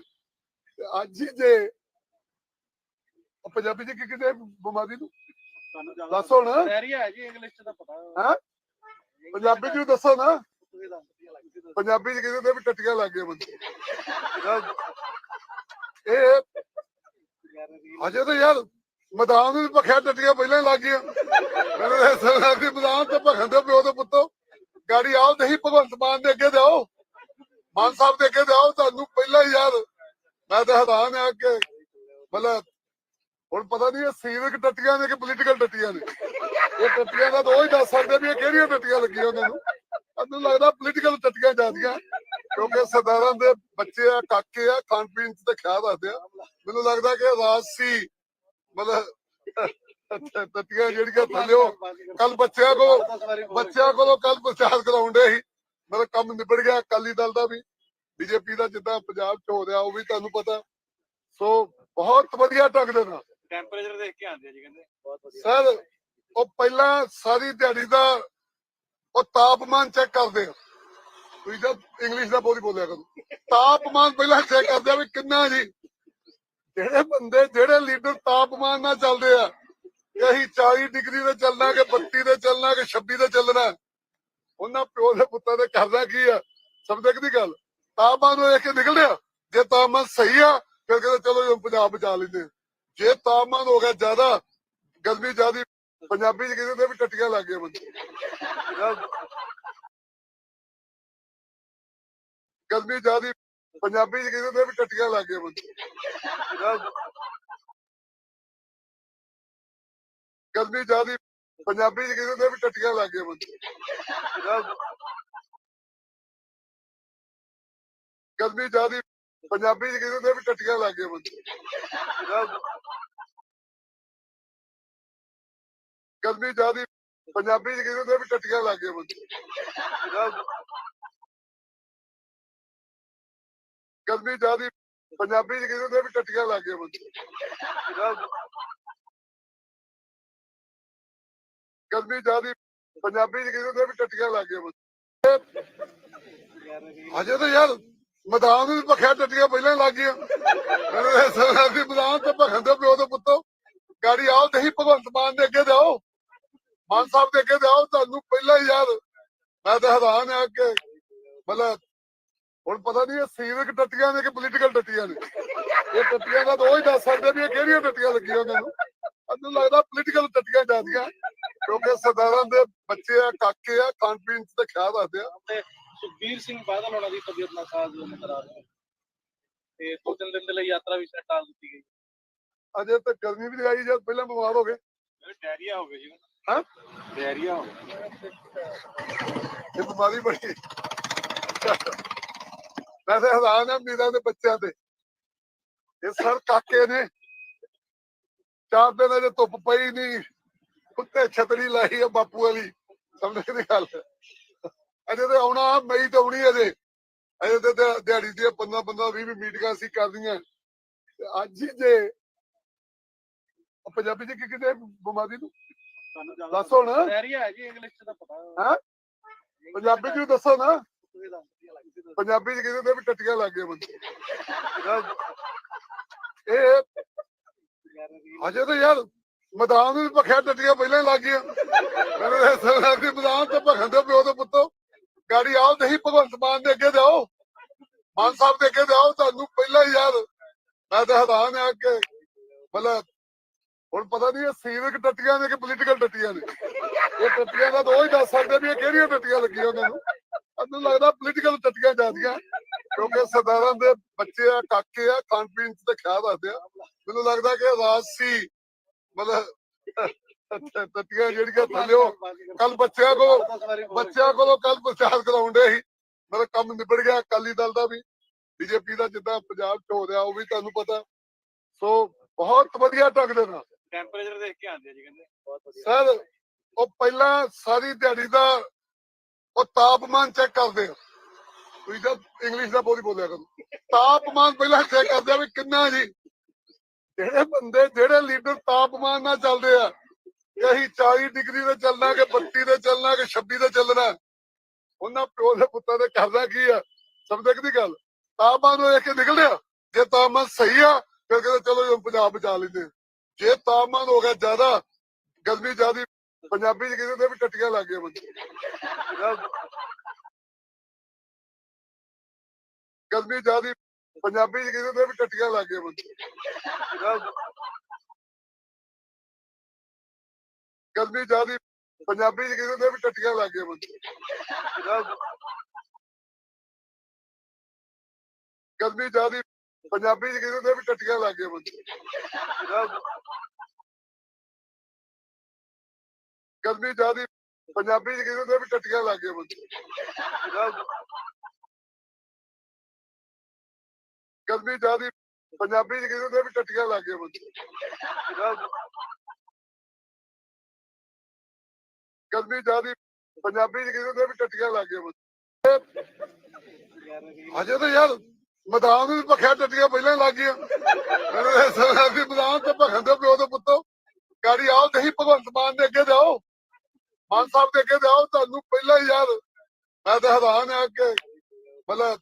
ਅੱਜ ਹੀ ਜੇ ਪੰਜਾਬੀ ਚ ਕੀ ਕਿਤੇ ਬਿਮਾਰੀ ਨੂੰ? ਤੁਹਾਨੂੰ ਜ਼ਿਆਦਾ ਦੱਸ ਹੁਣ। ਡਾਇਰੀਆ ਹੈ ਜੀ ਇੰਗਲਿਸ਼ ਚ ਤਾਂ ਪਤਾ। ਹਾਂ? ਪੰਜਾਬੀ ਚ ਵੀ ਦੱਸੋ ਨਾ। ਦੱਸ ਦੱਸੋ। ਪੰਜਾਬੀ ਚ ਕਹਿੰਦੇ ਵੀ ਟੱਟੀਆਂ ਲੱਗ ਗਈਆਂ ਬੰਦੇ। ਇਹ ਅਜੇ ਤਾਂ ਯਾਰ ਮੈਦਾਨ ਨੂੰ ਭਖਿਆ ਟੱਟੀਆਂ ਪਹਿਲਾਂ ਹੀ ਲੱਗ ਗਈਆਂ। ਮੈਨੂੰ ਸਰਦਾਰ ਦੀ ਮੈਦਾਨ ਤੇ ਭਖਣ ਦੇ ਪਿਓ ਦੇ ਪੁੱਤੋ। ਗਾੜੀ ਆਓ ਤੇ ਹੀ ਭਗਵੰਤ ਮਾਨ ਦੇ ਅੱਗੇ ਜਾਓ। ਮਾਨ ਸਾਹਿਬ ਦੇ ਅੱਗੇ ਜਾਓ ਤੁਹਾਨੂੰ ਪਹਿਲਾਂ ਹੀ ਯਾਰ ਮੈਂ ਤਾਂ ਹੈਰਾਨ ਆ ਕਿ ਮਤਲਬ ਹੁਣ ਪਤਾ ਨਹੀਂ ਇਹ ਸੀਵਿਕ ਟੱਟੀਆਂ ਨੇ ਕਿ ਪੋਲੀਟੀਕਲ ਟੱਟੀਆਂ ਨੇ। ਇਹ ਟੱਟੀਆਂ ਦਾ ਤਾਂ ਉਹ ਹੀ ਦੱਸ ਸਕਦੇ ਵੀ ਇਹ ਕਿਹੜੀਆਂ ਟੱਟੀਆਂ ਲੱਗੀਆਂ ਉਹਨਾਂ ਨੂੰ। ਮੈਨੂੰ ਲੱਗਦਾ ਪੋਲੀਟੀਕਲ ਟੱਟੀਆਂ ਜਾਂਦੀਆਂ ਕਿਉਂਕਿ ਸਰਦਾਰਾਂ ਦੇ ਬੱਚੇ ਆ, ਕਾਕੇ ਆ, ਖਾਣ ਪੀਣ ਤੇ ਖਿਆਲ ਰੱਖਦੇ ਆ। ਮੈਨੂੰ ਲੱਗਦਾ ਕਿ ਰਾਜਸੀ ਮਤਲਬ, ਟੱਟੀਆਂ ਜਿਹੜੀਆਂ ਥੱਲਿਓ ਕੱਲ ਬੱਚਿਆਂ ਕੋਲ, ਬੱਚਿਆਂ ਕੋਲੋਂ ਕੱਲ ਪ੍ਰਚਾਰ ਕਰਾਉਂਦੇ ਸੀ। ਮਤਲਬ ਕੰਮ ਨਿਬੜ ਗਿਆ, ਅਕਾਲੀ ਦਲ ਦਾ ਵੀ, ਬੀਜੇਪੀ ਦਾ ਜਿੱਦਾਂ ਪੰਜਾਬ ਚ ਹੋ ਰਿਹਾ, ਉਹ ਵੀ ਤੁਹਾਨੂੰ ਪਤਾ। ਸੋ ਬਹੁਤ ਵਧੀਆ ਢੰਗ ਦੇ ਨਾਲ। ਟੈਂਪਰੇਚਰ ਦੇਖ ਕੇ ਆਉਂਦੇ ਆ ਜੀ ਕਹਿੰਦੇ। ਬਹੁਤ ਵਧੀਆ। ਸਰ ਉਹ ਪਹਿਲਾਂ ਸਾਰੀ ਦਿਹਾੜੀ ਦਾ ਉਹ ਤਾਪਮਾਨ ਚੈੱਕ ਕਰਦੇ ਆ। ਤੁਸੀਂ ਜਦ ਇੰਗਲਿਸ਼ ਦਾ ਬੋਲੀ ਬੋਲਿਆ ਕਰੋ। ਤਾਪਮਾਨ ਪਹਿਲਾਂ ਚੈੱਕ ਕਰਦੇ ਆ ਵੀ ਕਿੰਨਾ ਜੀ। ਜਿਹੜੇ ਬੰਦੇ ਜਿਹੜੇ ਲੀਡਰ ਤਾਪਮਾਨ ਨਾਲ ਚੱਲਦੇ ਆ ਕਿ ਅਸੀਂ 40 ਡਿਗਰੀ ਤੇ ਚੱਲਣਾ ਕਿ 32 ਤੇ ਚੱਲਣਾ ਕਿ 26 ਤੇ ਚੱਲਣਾ ਉਹਨਾਂ ਪਿਓ ਦੇ ਪੁੱਤਾਂ ਦੇ ਕਰਦਾ ਕੀ ਆ? ਸਮਝਦੇ ਕਿ ਦੀ ਗੱਲ? ਤਾਪਮਾਨ ਨੂੰ ਦੇਖ ਕੇ ਨਿਕਲਿਆ ਜੇ ਤਾਪਮਾਨ ਸਹੀ ਆ ਫਿਰ ਕਹਿੰਦੇ ਚਲੋ ਪੰਜਾਬ ਬਚਾ ਲੈਂਦੇ। ਜੇ ਤਾਪਮਾਨ ਹੋ ਗਿਆ ਜ਼ਿਆਦਾ ਗਰਮੀ ਜ਼ਿਆਦੀ ਪੰਜਾਬੀ ਚ ਕਹਿੰਦੇ ਵੀ ਟੱਟੀਆਂ ਲੱਗ ਗਈਆਂ ਬੰਦੇ। ਯਾਰ, ਗਰਮੀ ਜ਼ਿਆਦੀ ਪੰਜਾਬੀ ਚ ਕਹਿੰਦੇ ਵੀ ਟੱਟੀਆਂ ਲੱਗ ਗਈਆਂ ਬੰਦੇ। ਯਾਰ, ਗਰਮੀ ਜ਼ਿਆਦੀ ਪੰਜਾਬੀ ਚ ਕਿਸੇ ਦੇ ਵੀ ਟੱਟੀਆਂ ਲੱਗ ਗਏ ਬੰਦੇ। ਯਾਰ, ਗਰਮੀ ਜ਼ਿਆਦੀ ਪੰਜਾਬੀ ਚ ਕਿਸੇ ਦੇ ਵੀ ਟੱਟੀਆਂ ਲੱਗ ਗਏ ਬੰਦੇ। ਗਰਮੀ ਜ਼ਿਆਦੀ ਪੰਜਾਬੀ ਚ ਕਿਸੇ ਦੇ ਵੀ ਟੱਟੀਆਂ ਲੱਗ ਗਏ ਬੰਦੇ। ਯਾਰ, ਗਰਮੀ ਜ਼ਿਆਦੀ ਪੰਜਾਬੀ ਚ ਕਿਸੇ ਦੇ ਵੀ ਟੱਟੀਆਂ ਲੱਗ ਗਏ ਬੰਦੇ। ਯਾਰ, ਗਰਮੀ ਜ਼ਿਆਦੀ ਪੰਜਾਬੀ ਚ ਕਿਸੇ ਦੇ ਵੀ ਟੱਟੀਆਂ ਲੱਗ ਗਏ ਬੰਦੇ। ਅਜੇ ਤਾਂ ਯਾਰ ਮੈਦਾਨ ਨੂੰ ਭਖਿਆ ਟੱਟੀਆਂ ਪਹਿਲਾਂ ਲੱਗ ਗਈਆਂ। ਮੈਨੂੰ ਮੈਦਾਨ ਤੇ ਭਖਣ ਦੇ ਪਿਓ ਦੇ ਪੁੱਤੋ, ਗਾੜੀ ਆਓ ਤੇ ਹੀ ਭਗਵੰਤ ਮਾਨ ਦੇ ਅੱਗੇ ਜਾਓ। ਮਾਨ ਸਾਹਿਬ ਦੇ ਅੱਗੇ ਜਾਓ, ਤੁਹਾਨੂੰ ਪਹਿਲਾਂ ਹੀ ਯਾਰ ਮੈਂ ਤਾਂ ਹੈਰਾਨ ਆ ਕਿ ਮਤਲਬ ਹੁਣ ਪਤਾ ਨਹੀਂ ਇਹ ਸੀਵਿਕ ਟੱਟੀਆਂ ਨੇ ਕਿ ਪੋਲੀਟੀਕਲ ਟੱਟੀਆਂ ਨੇ। ਇਹ ਟੱਟੀਆਂ ਦਾ ਤਾਂ ਹੀ ਦੱਸ ਸਕਦੇ ਵੀ ਇਹ ਕਿਹੜੀਆਂ ਟੱਟੀਆਂ ਲੱਗੀਆਂ ਉਹਨਾਂ ਨੂੰ। ਮੈਨੂੰ ਲੱਗਦਾ ਪੋਲੀਟੀਕਲ ਟੱਟੀਆਂ ਜਾਂਦੀਆਂ ਕਿਉਂਕਿ ਸਰਦਾਰਾਂ ਦੇ ਬੱਚੇ ਆ, ਕਾਕੇ ਆ, ਖਾਣ ਪੀਣ ਤੇ ਖਿਆਲ ਰੱਖਦੇ ਆ। ਸੁਖਬੀਰ ਸਿੰਘ ਬਾਦਲ ਹੋਣਾ ਦੀ ਤਬੀਅਤ ਨਾਸਾਜ਼ ਨਜ਼ਰ ਆ ਰਹੀ ਹੈ ਤੇ ਦੋ ਤਿੰਨ ਦਿਨ ਦੇ ਲਈ ਯਾਤਰਾ ਵੀ ਟਾਲ ਦਿੱਤੀ ਗਈ। ਅਜੇ ਤੱਕ ਗਰਮੀ ਵੀ ਆਈ ਜਦ ਪਹਿਲਾਂ ਬਿਮਾਰ ਹੋ ਗਏ। ਡਾਇਰੀਆ ਹੋ ਗਿਆ ਜੀ। ਹਾਂ? ਡਾਇਰੀਆ ਹੋ ਗਿਆ ਇਹ ਬਿਮਾਰੀ ਬੜੀ ਵੈਸੇ ਹੈਰਾਨ ਆ ਮੀਰਾਂ ਦੇ ਬੱਚਿਆਂ ਤੇ। ਇਹ ਸਰ ਕਾਕੇ ਨੇ ਚਾਰ ਦਿਨ ਅਜੇ ਧੁੱਪ ਪਈ ਨਹੀਂ ਉੱਤੇ ਛਤਰੀ ਲਾਈ ਆ ਬਾਪੂ ਵਾਲੀ। ਸਮਝੇ ਦੀ ਗੱਲ। ਅਜੇ ਤੇ ਆਉਣਾ ਮਈ ਤੇ ਆਉਣੀ ਅਜੇ। ਅਜੇ ਤੇ ਦਿਹਾ- ਦਿਹਾੜੀ ਦੀਆਂ 15 15 20 20 ਮੀਟਿੰਗਾਂ ਸੀ ਕਰਦੀਆਂ ਅੱਜ ਹੀ ਜੇ ਪੰਜਾਬੀ ਚ ਕਿਤੇ ਬਿਮਾਰੀ ਨੂੰ? ਦੱਸ ਹੁਣ ਡਾਇਰੀਆ ਹੈ ਜੀ ਇੰਗਲਿਸ਼ ਚ ਤਾਂ ਪਤਾ। ਹਾਂ? ਪੰਜਾਬੀ ਚ ਵੀ ਦੱਸੋ ਨਾ। ਪੰਜਾਬੀ ਚ ਕਿਸੇ ਦੇ ਵੀ ਟੱਟੀਆਂ ਲੱਗ ਗਏ ਬੰਦੇ। ਇਹ ਅਜੇ ਤਾਂ ਯਾਰ ਮੈਦਾਨ ਨੂੰ ਭਖਿਆ ਟੱਟੀਆਂ ਪਹਿਲਾਂ ਹੀ ਲੱਗ ਗਈਆਂ। ਮੈਨੂੰ ਇਹ ਸਮਝ ਦੀ ਮੈਦਾਨ ਤੇ ਭਖਣ ਦੇ ਪਿਓ ਦੇ ਪੁੱਤੋ। ਗਾੜੀ ਆਓ ਤੇ ਭਗਵੰਤ ਮਾਨ ਦੇ ਅੱਗੇ ਜਾਓ ਮਾਨ ਸਾਹਿਬ ਦੇ ਅੱਗੇ ਜਾਓ ਤੁਹਾਨੂੰ ਪਹਿਲਾਂ ਹੀ ਯਾਰ ਮੈਂ ਤਾਂ ਹੈਰਾਨ ਆ ਕਿ ਮਤਲਬ ਹੁਣ ਪਤਾ ਨਹੀਂ ਇਹ ਸੀਵਿਕ ਟੱਟੀਆਂ ਨੇ ਕਿ ਪੋਲੀਟੀਕਲ ਟੱਟੀਆਂ ਨੇ। ਇਹ ਟੱਟੀਆਂ ਦਾ ਤਾਂ ਉਹ ਹੀ ਦੱਸ ਸਕਦੇ ਵੀ ਇਹ ਕਿਹੜੀਆਂ ਟੱਟੀਆਂ ਲੱਗੀਆਂ ਉਹਨਾਂ ਨੂੰ। ਮੈਨੂੰ ਲੱਗਦਾ ਪੋਲੀਟੀਕਲ ਟੱਟੀਆਂ ਜਾਂਦੀਆਂ ਕਿਉਂਕਿ ਸਰਦਾਰਾਂ ਦੇ ਬੱਚੇ ਆ, ਕਾਕੇ ਆ, ਖਾਣ ਪੀਣ ਤੇ ਖਿਆਲ ਰੱਖਦੇ ਆ। ਮੈਨੂੰ ਲੱਗਦਾ ਕਿ ਰਾਜ ਸੀ, ਮਤਲਬ ਟੱਟੀਆਂ ਜਿਹੜੀਆਂ ਥੱਲਿਓ ਕੱਲ ਬੱਚਿਆਂ ਕੋ ਬੱਚਿਆਂ ਕੋਲੋਂ ਕੱਲ ਪ੍ਰਚਾਰ ਕਰਾਉਂਦੇ ਸੀ। ਮੇਰਾ ਕੰਮ ਨਿਬੜ ਗਿਆ ਅਕਾਲੀ ਦਲ ਦਾ ਵੀ ਬੀਜੇਪੀ ਦਾ ਜਿੱਦਾਂ ਪੰਜਾਬ ਚ ਹੋ ਰਿਹਾ ਉਹ ਵੀ ਤੁਹਾਨੂੰ ਪਤਾ। ਸੋ ਬਹੁਤ ਵਧੀਆ ਢੰਗ ਦੇ ਨਾਲ। ਟੈਂਪਰੇਚਰ ਦੇਖ ਕੇ ਆਉਂਦੇ ਆ ਜੀ ਕਹਿੰਦੇ। ਬਹੁਤ ਵਧੀਆ। ਸਰ ਉਹ ਪਹਿਲਾਂ ਸਾਰੀ ਦਿਹਾੜੀ ਦਾ ਉਹ ਤਾਪਮਾਨ ਚੈੱਕ ਕਰਦੇ ਆ। ਤੁਸੀਂ ਤਾਂ ਇੰਗਲਿਸ਼ ਦਾ ਬੋਲੀ ਬੋਲਿਆ ਕਰੋ। ਤਾਪਮਾਨ ਪਹਿਲਾਂ ਚੈੱਕ ਕਰਦੇ ਆ ਵੀ ਕਿੰਨਾ ਜੀ। ਜਿਹੜੇ ਬੰਦੇ ਜਿਹੜੇ ਲੀਡਰ ਤਾਪਮਾਨ ਨਾਲ ਚੱਲਦੇ ਆ ਕਿ ਅਸੀਂ 40 ਡਿਗਰੀ ਤੇ ਚੱਲਣਾ ਕਿ 32 ਤੇ ਚੱਲਣਾ ਕਿ 26 ਤੇ ਚੱਲਣਾ? ਉਹਨਾਂ ਪਿਓ ਦੇ ਪੁੱਤਾਂ ਦੇ ਕਰਦਾ ਕੀ ਆ? ਸਮਝਦੇ ਕਿ ਗੱਲ? ਤਾਪਮਾਨ ਨੂੰ ਦੇਖ ਕੇ ਨਿਕਲਦੇ ਆ ਜੇ ਤਾਪਮਾਨ ਸਹੀ ਆ, ਫਿਰ ਕਹਿੰਦੇ ਚਲੋ ਜੀ ਪੰਜਾਬ ਬਚਾ ਲੈਂਦੇ। ਜੇ ਤਾਪਮਾਨ ਹੋ ਗਿਆ ਜ਼ਿਆਦਾ, ਗਰਮੀ ਜ਼ਿਆਦੀ, ਪੰਜਾਬੀ ਚ ਕਿਸੇ ਦੇ ਵੀ ਟੱਟੀਆਂ ਲੱਗ ਗਈਆਂ ਬੰਦੇ। ਗਰਮੀ ਜ਼ਿਆਦੀ, ਪੰਜਾਬੀ ਚ ਕਿਸੇ ਦੇ ਵੀ ਟੱਟੀਆਂ ਲੱਗ ਗਈਆਂ ਬੰਦੇ। ਗਰਮੀ ਜ਼ਿਆਦੀ ਪੰਜਾਬੀ ਚ ਕਿਸੇ ਦੇ ਵੀ ਟੱਟੀਆਂ ਲੱਗ ਗਈਆਂ ਬੰਦੇ। ਯਾਰ, ਗਰਮੀ ਜ਼ਿਆਦੀ ਪੰਜਾਬੀ ਚ ਕਿਸੇ ਦੇ ਵੀ ਟੱਟੀਆਂ ਲੱਗ ਗਈਆਂ ਬੰਦੇ। ਯਾਰ, ਗਰਮੀ ਜ਼ਿਆਦੀ ਪੰਜਾਬੀ ਚ ਕਿਸੇ ਦੇ ਵੀ ਟੱਟੀਆਂ ਲੱਗ ਗਈਆਂ ਬੰਦੇ। ਯਾਰ, ਗਰਮੀ ਜ਼ਿਆਦੀ ਪੰਜਾਬੀ ਚ ਕਿਸੇ ਦੇ ਵੀ ਟੱਟੀਆਂ ਲੱਗ ਗਈਆਂ ਬੰਦੇ। ਗਰਮੀ ਜ਼ਿਆਦੀ ਪੰਜਾਬੀ ਚ ਕਿਸੇ ਦੇ ਵੀ ਟੱਟੀਆਂ ਲੱਗ ਗਈਆਂ ਅਜੇ ਤਾਂ ਯਾਰ ਮੈਦਾਨ ਨੂੰ ਭਖਿਆ ਟੱਟੀਆਂ ਪਹਿਲਾਂ ਲੱਗ ਗਈਆਂ। ਮੈਨੂੰ ਇਹ ਤੇ ਭਖਣ ਦੇ ਪਿਓ ਦੇ ਪੁੱਤੋ। ਗਾੜੀ ਆਓ ਤੇ ਭਗਵੰਤ ਮਾਨ ਦੇ ਅੱਗੇ ਜਾਓ। ਮਾਨ ਸਾਹਿਬ ਦੇ ਅੱਗੇ ਜਾਓ, ਤੁਹਾਨੂੰ ਪਹਿਲਾਂ ਯਾਰ ਮੈਂ ਤਾਂ ਹੈਰਾਨ ਆ ਕਿ ਮਤਲਬ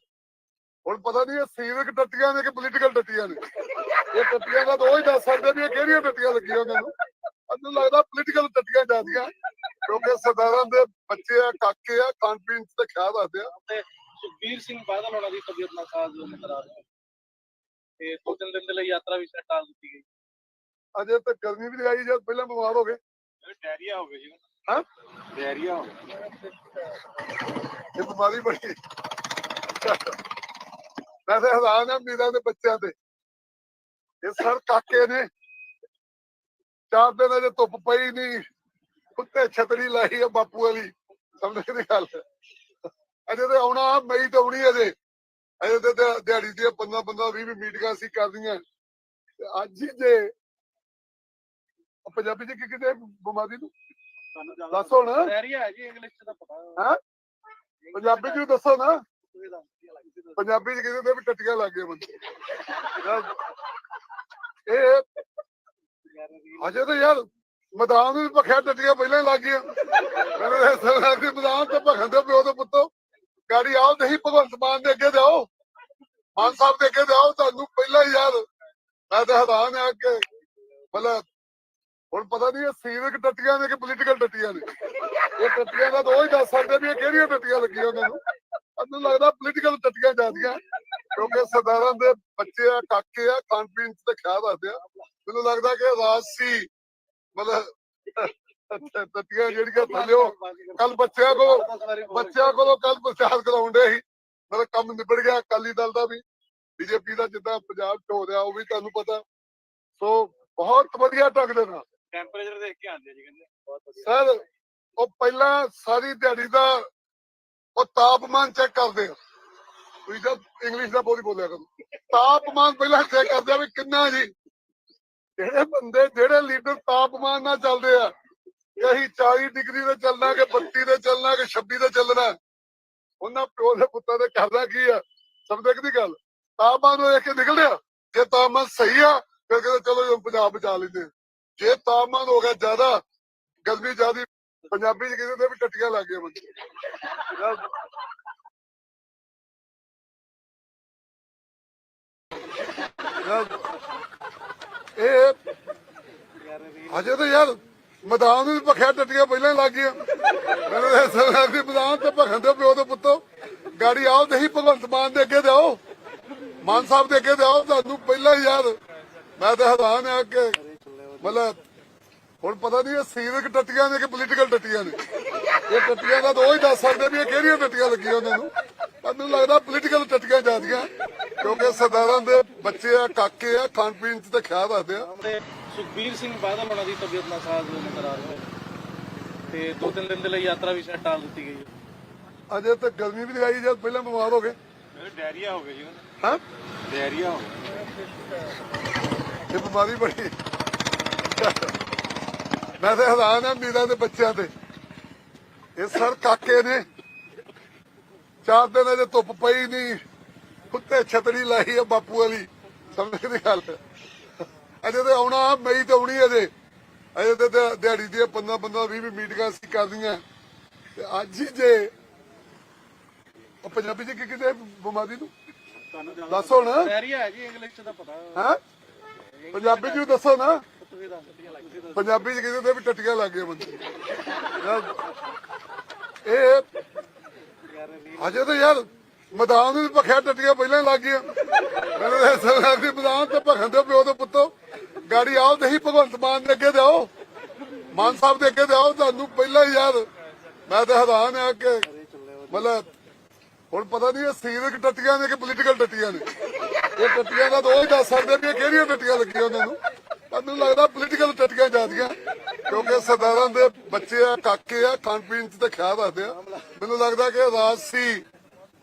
ਹੁਣ ਪਤਾ ਨਹੀਂ ਇਹ ਸੀਵਿਕ ਟੱਟੀਆਂ ਨੇ ਕਿ ਪੋਲੀਟੀਕਲ ਟੱਟੀਆਂ ਨੇ। ਇਹ ਟੱਟੀਆਂ ਦਾ ਤਾਂ ਉਹ ਹੀ ਦੱਸ ਸਕਦੇ ਵੀ ਇਹ ਕਿਹੜੀਆਂ ਟੱਟੀਆਂ ਲੱਗੀਆਂ ਉਹਨਾਂ ਨੂੰ। ਮੈਨੂੰ ਲੱਗਦਾ ਪੋਲੀਟੀਕਲ ਟੱਟੀਆਂ ਜਾਂਦੀਆਂ ਕਿਉਂਕਿ ਸਰਦਾਰਾਂ ਦੇ ਬੱਚੇ ਆ ਕਾਕੇ ਆ ਖਾਣ ਪੀਣ ਤੇ ਖਿਆਲ ਰੱਖਦੇ ਆ। ਤੇ ਸੁਖਬੀਰ ਸਿੰਘ ਬਾਦਲ ਹੋਣਾ ਦੀ ਤਬੀਅਤ ਨਾਸਾਜ਼ ਨਜ਼ਰ ਆ ਰਹੀ ਹੈ। ਤੇ ਦੋ ਤਿੰਨ ਦਿਨ ਦੇ ਲਈ ਯਾਤਰਾ ਵੀ ਟਾਲ ਦਿੱਤੀ ਗਈ। ਅਜੇ ਤੱਕ ਗਰਮੀ ਵੀ ਆਈ ਜਦ ਪਹਿਲਾਂ ਬਿਮਾਰ ਹੋ ਗਏ। ਡਾਇਰੀਆ ਹੋ ਗਿਆ ਜੀ। ਹਾਂ? ਡਾਇਰੀਆ ਹੋ ਗਿਆ। ਇਹ ਬਿਮਾਰੀ ਬੜੀ ਵੈਸੇ ਆ ਮੀਰਾਂ ਦੇ ਬੱਚਿਆਂ ਤੇ। ਇਹ ਸਰ ਕਾਕੇ ਨੇ। ਚਾਰ ਦਿਨ ਅਜੇ ਧੁੱਪ ਪਈ ਨਹੀਂ ਉੱਤੇ ਛਤਰੀ ਲਾਈ ਆ ਬਾਪੂ ਵਾਲੀ। ਸਮਝ ਦੀ ਗੱਲ। ਅਜੇ ਤੇ ਆਉਣਾ ਮਈ ਤੇ ਆਉਣੀ ਅਜੇ। ਅਜੇ ਤੇ ਦਿਹਾ- ਦਿਹਾੜੀ ਦੀਆਂ 15 15 20 ਮੀਟਿੰਗਾਂ ਸੀ ਕਰਦੀਆਂ ਤੇ ਅੱਜ ਹੀ ਜੇ ਪੰਜਾਬੀ ਚ ਕਿਤੇ ਬਿਮਾਰੀ ਨੂੰ? ਦੱਸ ਹੁਣ। ਹੈ ਜੀ ਇੰਗਲਿਸ਼ ਚ ਤਾਂ ਪਤਾ। ਹਾਂ? ਪੰਜਾਬੀ ਚ ਦੱਸੋ ਨਾ। ਪੰਜਾਬੀ ਚ ਕਿਤੇ ਵੀ ਟੱਟੀਆਂ ਲੱਗ ਗਏ ਬੰਦੇ। *laughs* ਇਹ ਅਜੇ ਤਾਂ ਯਾਰ ਮੈਦਾਨ ਨੂੰ ਭਖਿਆ ਟੱਟੀਆਂ ਪਹਿਲਾਂ ਲੱਗ ਗਈਆਂ। ਮੈਨੂੰ ਇਹ ਸਮਝ ਮੈਦਾਨ ਤੇ ਭਖਣ ਦੇ ਪਿਓ ਦੇ ਪੁੱਤੋ। ਗਾੜੀ ਆਓ ਨਹੀਂ ਭਗਵੰਤ ਮਾਨ ਦੇ ਅੱਗੇ ਜਾਓ ਮਾਨ ਸਾਹਿਬ ਦੇ ਅੱਗੇ ਜਾਓ ਤੁਹਾਨੂੰ ਪਹਿਲਾਂ ਹੀ ਯਾਰ ਮੈਂ ਤਾਂ ਹੈਰਾਨ ਆ ਕਿ ਮਤਲਬ ਹੁਣ ਪਤਾ ਨਹੀਂ ਇਹ ਸੀਵਿਕ ਟੱਟੀਆਂ ਨੇ ਕਿ ਪੋਲੀਟੀਕਲ ਟੱਟੀਆਂ ਨੇ। ਇਹ ਟੱਟੀਆਂ ਦਾ ਤਾਂ ਹੀ ਦੱਸ ਸਕਦੇ ਵੀ ਇਹ ਕਿਹੜੀਆਂ ਟੱਟੀਆਂ ਲੱਗੀਆਂ ਉਹਨਾਂ ਨੂੰ। ਮੈਨੂੰ ਲੱਗਦਾ ਪੋਲੀਟੀਕਲ ਟੱਟੀਆਂ ਜਾਂਦੀਆਂ, ਕਿਉਂਕਿ ਸਰਦਾਰਾਂ ਦੇ ਬੱਚੇ ਆ, ਕਾਕੇ ਆ, ਖਾਣ ਪੀਣ ਤੇ ਖਿਆਲ ਰੱਖਦੇ ਆ। ਮੈਨੂੰ ਲੱਗਦਾ ਕਿ ਰਾਜ ਸੀ ਮਤਲਬ ਟੱਟੀਆਂ ਜਿਹੜੀਆਂ ਥੱਲਿਓ ਕੱਲ ਬੱਚਿਆਂ ਕੋ ਬੱਚਿਆਂ ਕੋਲੋਂ ਕੱਲ ਪ੍ਰਚਾਰ ਕਰਾਉਂਦੇ ਸੀ। ਮਤਲਬ ਕੰਮ ਨਿਬੜ ਗਿਆ ਅਕਾਲੀ ਦਲ ਦਾ ਵੀ ਬੀਜੇਪੀ ਦਾ ਜਿੱਦਾਂ ਪੰਜਾਬ ਚ ਹੋ ਰਿਹਾ ਉਹ ਵੀ ਤੁਹਾਨੂੰ ਪਤਾ। ਸੋ ਬਹੁਤ ਵਧੀਆ ਢੰਗ ਦੇ ਨਾਲ। ਟੈਂਪਰੇਚਰ ਦੇਖ ਕੇ ਆਉਂਦੇ ਜੀ ਕਹਿੰਦੇ। ਬਹੁਤ ਵਧੀਆ। ਸਰ ਉਹ ਪਹਿਲਾਂ ਸਾਰੀ ਦਿਹਾੜੀ ਦਾ ਉਹ ਤਾਪਮਾਨ ਚੈੱਕ ਕਰਦੇ ਆ। ਤੁਸੀਂ ਜਦ ਇੰਗਲਿਸ਼ ਦਾ ਬੋਲੀ ਬੋਲਿਆ ਕਰੋ। ਤਾਪਮਾਨ ਪਹਿਲਾਂ ਚੈੱਕ ਕਰਦੇ ਆ ਵੀ ਕਿੰਨਾ ਜੀ। ਜਿਹੜੇ ਬੰਦੇ, ਜਿਹੜੇ ਲੀਡਰ ਤਾਪਮਾਨ ਨਾਲ ਚੱਲਦੇ ਆ, ਕਿ 40 ਡਿਗਰੀ ਤੇ ਚੱਲਣਾ, ਕਿ 32 ਤੇ ਚੱਲਣਾ, ਕਿ 26 ਤੇ ਚੱਲਣਾ, ਉਹਨਾਂ ਪਿਓ ਦੇ ਪੁੱਤਾਂ ਦੇ ਕਰਦਾ ਕੀ ਆ? ਸਮਝਦੇ ਕਿ ਗੱਲ? ਤਾਪਮਾਨ ਨੂੰ ਦੇਖ ਕੇ ਨਿਕਲਦੇ ਆ, ਜੇ ਤਾਪਮਾਨ ਸਹੀ ਆ, ਫਿਰ ਕਹਿੰਦੇ ਚਲੋ ਜੀ ਪੰਜਾਬ ਬਚਾ ਲੈਂਦੇ ਜੇ ਤਾਪਮਾਨ ਹੋ ਗਿਆ ਜ਼ਿਆਦਾ, ਗਰਮੀ ਜ਼ਿਆਦੀ, ਪੰਜਾਬੀ ਚ ਕਹਿੰਦੇ ਵੀ ਟੱਟੀਆਂ ਲੱਗ ਗਈਆਂ ਬੰਦੇ। ਇਹ ਅਜੇ ਤਾਂ ਯਾਰ ਮੈਦਾਨ ਨੂੰ ਭਖਿਆ ਟੱਟੀਆਂ ਪਹਿਲਾਂ ਲੱਗ ਗਈਆਂ। ਮੈਨੂੰ ਇਹ ਸਮਝ ਮੈਦਾਨ ਤੇ ਭਖਣ ਦੇ ਪਿਓ ਦੇ ਪੁੱਤੋ। ਗਾੜੀ ਆਓ ਨਹੀਂ ਭਗਵੰਤ ਮਾਨ ਦੇ ਅੱਗੇ ਜਾਓ ਮਾਨ ਸਾਹਿਬ ਦੇ ਅੱਗੇ ਜਾਓ ਤੁਹਾਨੂੰ ਪਹਿਲਾਂ ਯਾਰ ਮੈਂ ਤਾਂ ਹੈਰਾਨ ਆ ਕਿ ਮਤਲਬ ਹੁਣ ਪਤਾ ਨਹੀਂ ਇਹ ਸੀਵਿਕ ਟੱਟੀਆਂ ਨੇ ਕਿ ਪੋਲੀਟੀਕਲ ਟੱਟੀਆਂ ਨੇ। ਇਹ ਟੱਟੀਆਂ ਦਾ ਤਾਂ ਉਹ ਹੀ ਦੱਸ ਸਕਦੇ ਵੀ ਇਹ ਕਿਹੜੀਆਂ ਟੱਟੀਆਂ ਲੱਗੀਆਂ ਉਹਨਾਂ ਨੂੰ। ਮੈਨੂੰ ਲੱਗਦਾ ਪੋਲੀਟੀਕਲ ਟੱਟੀਆਂ ਜਾਂਦੀਆਂ ਕਿਉਂਕਿ ਸਰਦਾਰਾਂ ਦੇ ਬੱਚੇ ਆ ਕਾਕੇ ਆ ਖਾਣ ਪੀਣ ਚ ਤੇ ਖਿਆਲ ਰੱਖਦੇ ਆ। ਸੁਖਬੀਰ ਸਿੰਘ ਬਾਦਲ ਉਹਨਾਂ ਦੀ ਤਬੀਅਤ ਨਾਸਾਜ਼ ਨਜ਼ਰ ਆ ਰਹੀ ਹੈ। ਤੇ ਦੋ ਤਿੰਨ ਦਿਨ ਦੇ ਲਈ ਯਾਤਰਾ ਵੀ ਸ਼ਾਇਦ ਟਾਲ ਦਿੱਤੀ ਗਈ ਹੈ। ਅਜੇ ਤੱਕ ਗਰਮੀ ਵੀ ਆਈ ਜਦ ਪਹਿਲਾਂ ਬਿਮਾਰ ਹੋ ਗਏ। ਡਾਇਰੀਆ ਹੋ ਗਿਆ ਜੀ ਹਾਂ? ਡਾਇਰੀਆ ਹੋ ਗਿਆ। ਇਹ ਬਿਮਾਰੀ ਬੜੀ। ਮੈਂ ਤਾਂ ਹੈਰਾਨ ਆ ਮੀਰਾਂ ਦੇ ਬੱਚਿਆਂ ਤੇ। ਇਹ ਸਰ ਕਾਕੇ ਨੇ ਚਾਰ ਦਿਨ ਅਜੇ ਧੁੱਪ ਪਈ ਨਹੀਂ ਉੱਤੇ ਛਤਰੀ ਲਾਈ ਆ ਬਾਪੂ ਵਾਲੀ ਸਮਝ ਦੀ ਗੱਲ। ਅਜੇ ਤੇ ਆਉਣਾ ਮਈ ਤੇ ਆਉਣੀ ਅਜੇ। ਅਜੇ ਤੇ ਦਿਹਾ- ਦਿਹਾੜੀ ਦੀਆਂ 15 15 20 20 ਮੀਟਿੰਗਾਂ ਸੀ ਕਰਦੀਆਂ ਤੇ ਅੱਜ ਹੀ ਜੇ ਉਹ ਪੰਜਾਬੀ ਚ ਕੀ ਕਿਤੇ ਬਿਮਾਰੀ ਨੂੰ? ਦੱਸ ਹੁਣ। ਡਾਇਰੀਆ ਹੈ ਜੀ ਇੰਗਲਿਸ਼ ਚ ਤਾਂ ਪਤਾ। ਹਾਂ? ਪੰਜਾਬੀ ਚ ਵੀ ਦੱਸੋ ਨਾ। ਪੰਜਾਬੀ ਚ ਕਹਿੰਦੇ ਵੀ ਟੱਟੀਆਂ ਲੱਗ ਗਈਆਂ ਬੰਦੇ। ਇਹ ਅਜੇ ਤਾਂ ਯਾਰ ਮੈਦਾਨ ਨੂੰ ਭਖਿਆ ਟੱਟੀਆਂ ਪਹਿਲਾਂ ਲੱਗ ਗਈਆਂ। ਮੈਨੂੰ ਇਹ ਮੈਦਾਨ ਤੇ ਭਖਣ ਦੇ ਪਿਓ ਦੇ ਪੁੱਤੋ, ਗਾੜੀ ਆਓ ਨਹੀਂ ਭਗਵੰਤ ਮਾਨ ਦੇ ਅੱਗੇ ਜਾਓ ਮਾਨ ਸਾਹਿਬ ਦੇ ਅੱਗੇ ਜਾਓ ਤੁਹਾਨੂੰ ਪਹਿਲਾਂ ਹੀ ਯਾਰ ਮੈਂ ਤਾਂ ਹੈਰਾਨ ਆ ਕਿ ਮਤਲਬ ਹੁਣ ਪਤਾ ਨਹੀਂ ਇਹ ਸੀਵਿਕ ਟੱਟੀਆਂ ਨੇ ਕਿ ਪੋਲੀਟੀਕਲ ਟੱਟੀਆਂ ਨੇ। ਇਹ ਟੱਟੀਆਂ ਦਾ ਤਾਂ ਉਹ ਹੀ ਦੱਸ ਸਕਦੇ ਵੀ ਇਹ ਕਿਹੜੀਆਂ ਟੱਟੀਆਂ ਲੱਗੀਆਂ ਉਹਨਾਂ ਨੂੰ। ਮੈਨੂੰ ਲੱਗਦਾ ਪੋਲੀਟੀਕਲ ਟੱਟੀਆਂ ਜਾਂਦੀਆਂ ਕਿਉਂਕਿ ਸਰਦਾਰਾਂ ਦੇ ਬੱਚੇ ਆ ਕਾਕੇ ਆ ਖਾਣ ਪੀਣ ਚ ਤੇ ਖਿਆਲ ਰੱਖਦੇ ਆ। ਮੈਨੂੰ ਲੱਗਦਾ ਕਿ ਰਾਜਸੀ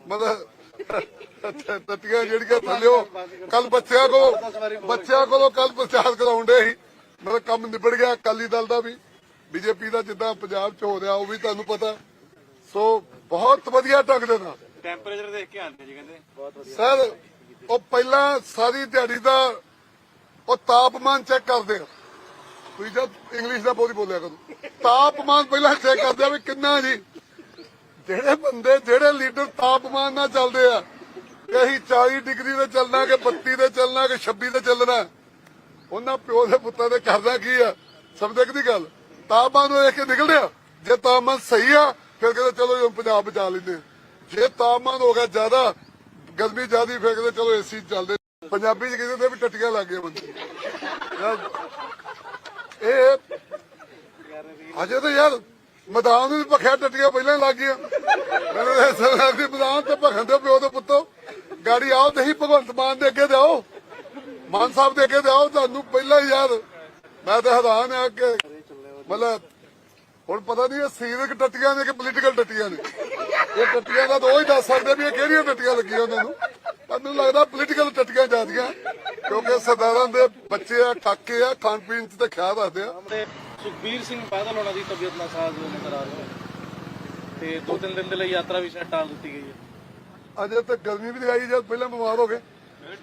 ਮਤਲਬ ਟੱਟੀਆਂ ਜਿਹੜੀਆਂ ਥੱਲਿਓ ਕੱਲ ਬੱਚਿਆਂ ਕੋ ਬੱਚਿਆਂ ਕੋਲੋਂ ਕੱਲ ਪ੍ਰਚਾਰ ਕਰਾਉਂਦੇ ਸੀ। ਮਤਲਬ ਕੰਮ ਨਿਬੜ ਗਿਆ ਅਕਾਲੀ ਦਲ ਦਾ ਵੀ ਬੀਜੇਪੀ ਦਾ ਜਿੱਦਾਂ ਪੰਜਾਬ ਚ ਹੋ ਰਿਹਾ ਉਹ ਵੀ ਤੁਹਾਨੂੰ ਪਤਾ। ਸੋ ਬਹੁਤ ਵਧੀਆ ਢੰਗ ਦੇ ਨਾਲ। ਟੈਂਪਰੇਚਰ ਦੇਖ ਕੇ ਆਉਂਦੇ ਜੀ ਕਹਿੰਦੇ। ਬਹੁਤ ਵਧੀਆ। ਸਰ ਉਹ ਪਹਿਲਾਂ ਸਾਰੀ ਦਿਹਾੜੀ ਦਾ ਉਹ ਤਾਪਮਾਨ ਚੈੱਕ ਕਰਦੇ ਆ। ਤੁਸੀਂ ਜਦ ਇੰਗਲਿਸ਼ ਦਾ ਬੋਲੀ ਬੋਲਿਆ ਕਰੋ। ਤਾਪਮਾਨ ਪਹਿਲਾਂ ਚੈੱਕ ਕਰਦੇ ਆ ਵੀ ਕਿੰਨਾ ਜੀ। ਜਿਹੜੇ ਬੰਦੇ, ਜਿਹੜੇ ਲੀਡਰ ਤਾਪਮਾਨ ਨਾਲ ਚੱਲਦੇ ਆ, ਕਿ ਅਸੀਂ 40 ਡਿਗਰੀ ਤੇ ਚੱਲਣਾ, ਕਿ 32 ਤੇ ਚੱਲਣਾ, ਕਿ 26 ਤੇ ਚੱਲਣਾ, ਉਹਨਾਂ ਪਿਓ ਦੇ ਪੁੱਤਾਂ ਦੇ ਕਰਦਾ ਕੀ ਆ? ਸਮਝਦੇ ਕਿ ਗੱਲ? ਤਾਪਮਾਨ ਨੂੰ ਦੇਖ ਕੇ ਨਿਕਲਦੇ ਆ। ਜੇ ਤਾਪਮਾਨ ਸਹੀ ਆ, ਫਿਰ ਕਹਿੰਦੇ ਚਲੋ ਹੁਣ ਪੰਜਾਬ ਬਚਾ ਲੈਂਦੇ ਜੇ ਤਾਪਮਾਨ ਹੋ ਗਿਆ ਜ਼ਿਆਦਾ, ਗਰਮੀ ਜ਼ਿਆਦੀ, ਫਿਰ ਕਹਿੰਦੇ ਚਲੋ ਏਸੀ ਚੱਲਦੇ ਪੰਜਾਬੀ ਚ ਕਹਿੰਦੇ ਨੇ ਵੀ ਟੱਟੀਆਂ ਲੱਗ ਗਈਆਂ ਬੰਦੇ ਇਹ ਅਜੇ ਤਾਂ ਯਾਰ ਮੈਦਾਨ ਨੂੰ ਭਖਿਆ ਟੱਟੀਆਂ ਪਹਿਲਾਂ ਹੀ ਲੱਗ ਗਈਆਂ। ਮੈਨੂੰ ਇਹ ਸਮਝ ਮੈਦਾਨ ਤੇ ਭਖਣ ਦੇ ਪਿਓ ਦੇ ਪੁੱਤੋ। ਗਾੜੀ ਆਓ ਨਹੀਂ ਭਗਵੰਤ ਮਾਨ ਦੇ ਅੱਗੇ ਜਾਓ ਮਾਨ ਸਾਹਿਬ ਦੇ ਅੱਗੇ ਜਾਓ ਤੁਹਾਨੂੰ ਪਹਿਲਾਂ ਹੀ ਯਾਰ ਮੈਂ ਤਾਂ ਹੈਰਾਨ ਆ ਕਿ ਮਤਲਬ ਹੁਣ ਪਤਾ ਨਹੀਂ ਇਹ ਸੀਰਕ ਟੱਟੀਆਂ ਨੇ ਕਿ ਪੋਲੀਟੀਕਲ ਟੱਟੀਆਂ ਨੇ ਇਹ ਟੱਟੀਆਂ ਦਾ ਤਾਂ ਉਹ ਹੀ ਦੱਸ ਸਕਦੇ ਵੀ ਇਹ ਕਿਹੜੀਆਂ ਟੱਟੀਆਂ ਲੱਗੀਆਂ ਉਹਨਾਂ ਨੂੰ। ਮੈਨੂੰ ਲੱਗਦਾ ਪੋਲੀਟੀਕਲ ਟੱਟੀਆਂ ਜਾਂਦੀਆਂ ਕਿਉਂਕਿ ਸਰਦਾਰਾਂ ਦੇ ਬੱਚੇ ਆ ਕਾਕੇ ਆ ਖਾਣ ਪੀਣ ਚ ਤੇ ਖਿਆਲ ਰੱਖਦੇ ਆ। ਸੁਖਬੀਰ ਸਿੰਘ ਬਾਦਲ ਉਹਨਾਂ ਦੀ ਤਬੀਅਤ ਨਾਸਾਜ਼ ਨਜ਼ਰ ਆ ਰਹੀ ਹੈ ਤੇ ਦੋ ਤਿੰਨ ਦਿਨ ਦੇ ਲਈ ਯਾਤਰਾ ਵੀ ਸ਼ਾਇਦ ਟਾਲ ਦਿੱਤੀ ਗਈ ਹੈ। ਅਜੇ ਤੱਕ ਗਰਮੀ ਵੀ ਆਈ ਜਦ ਪਹਿਲਾਂ ਬਿਮਾਰ ਹੋ ਗਏ।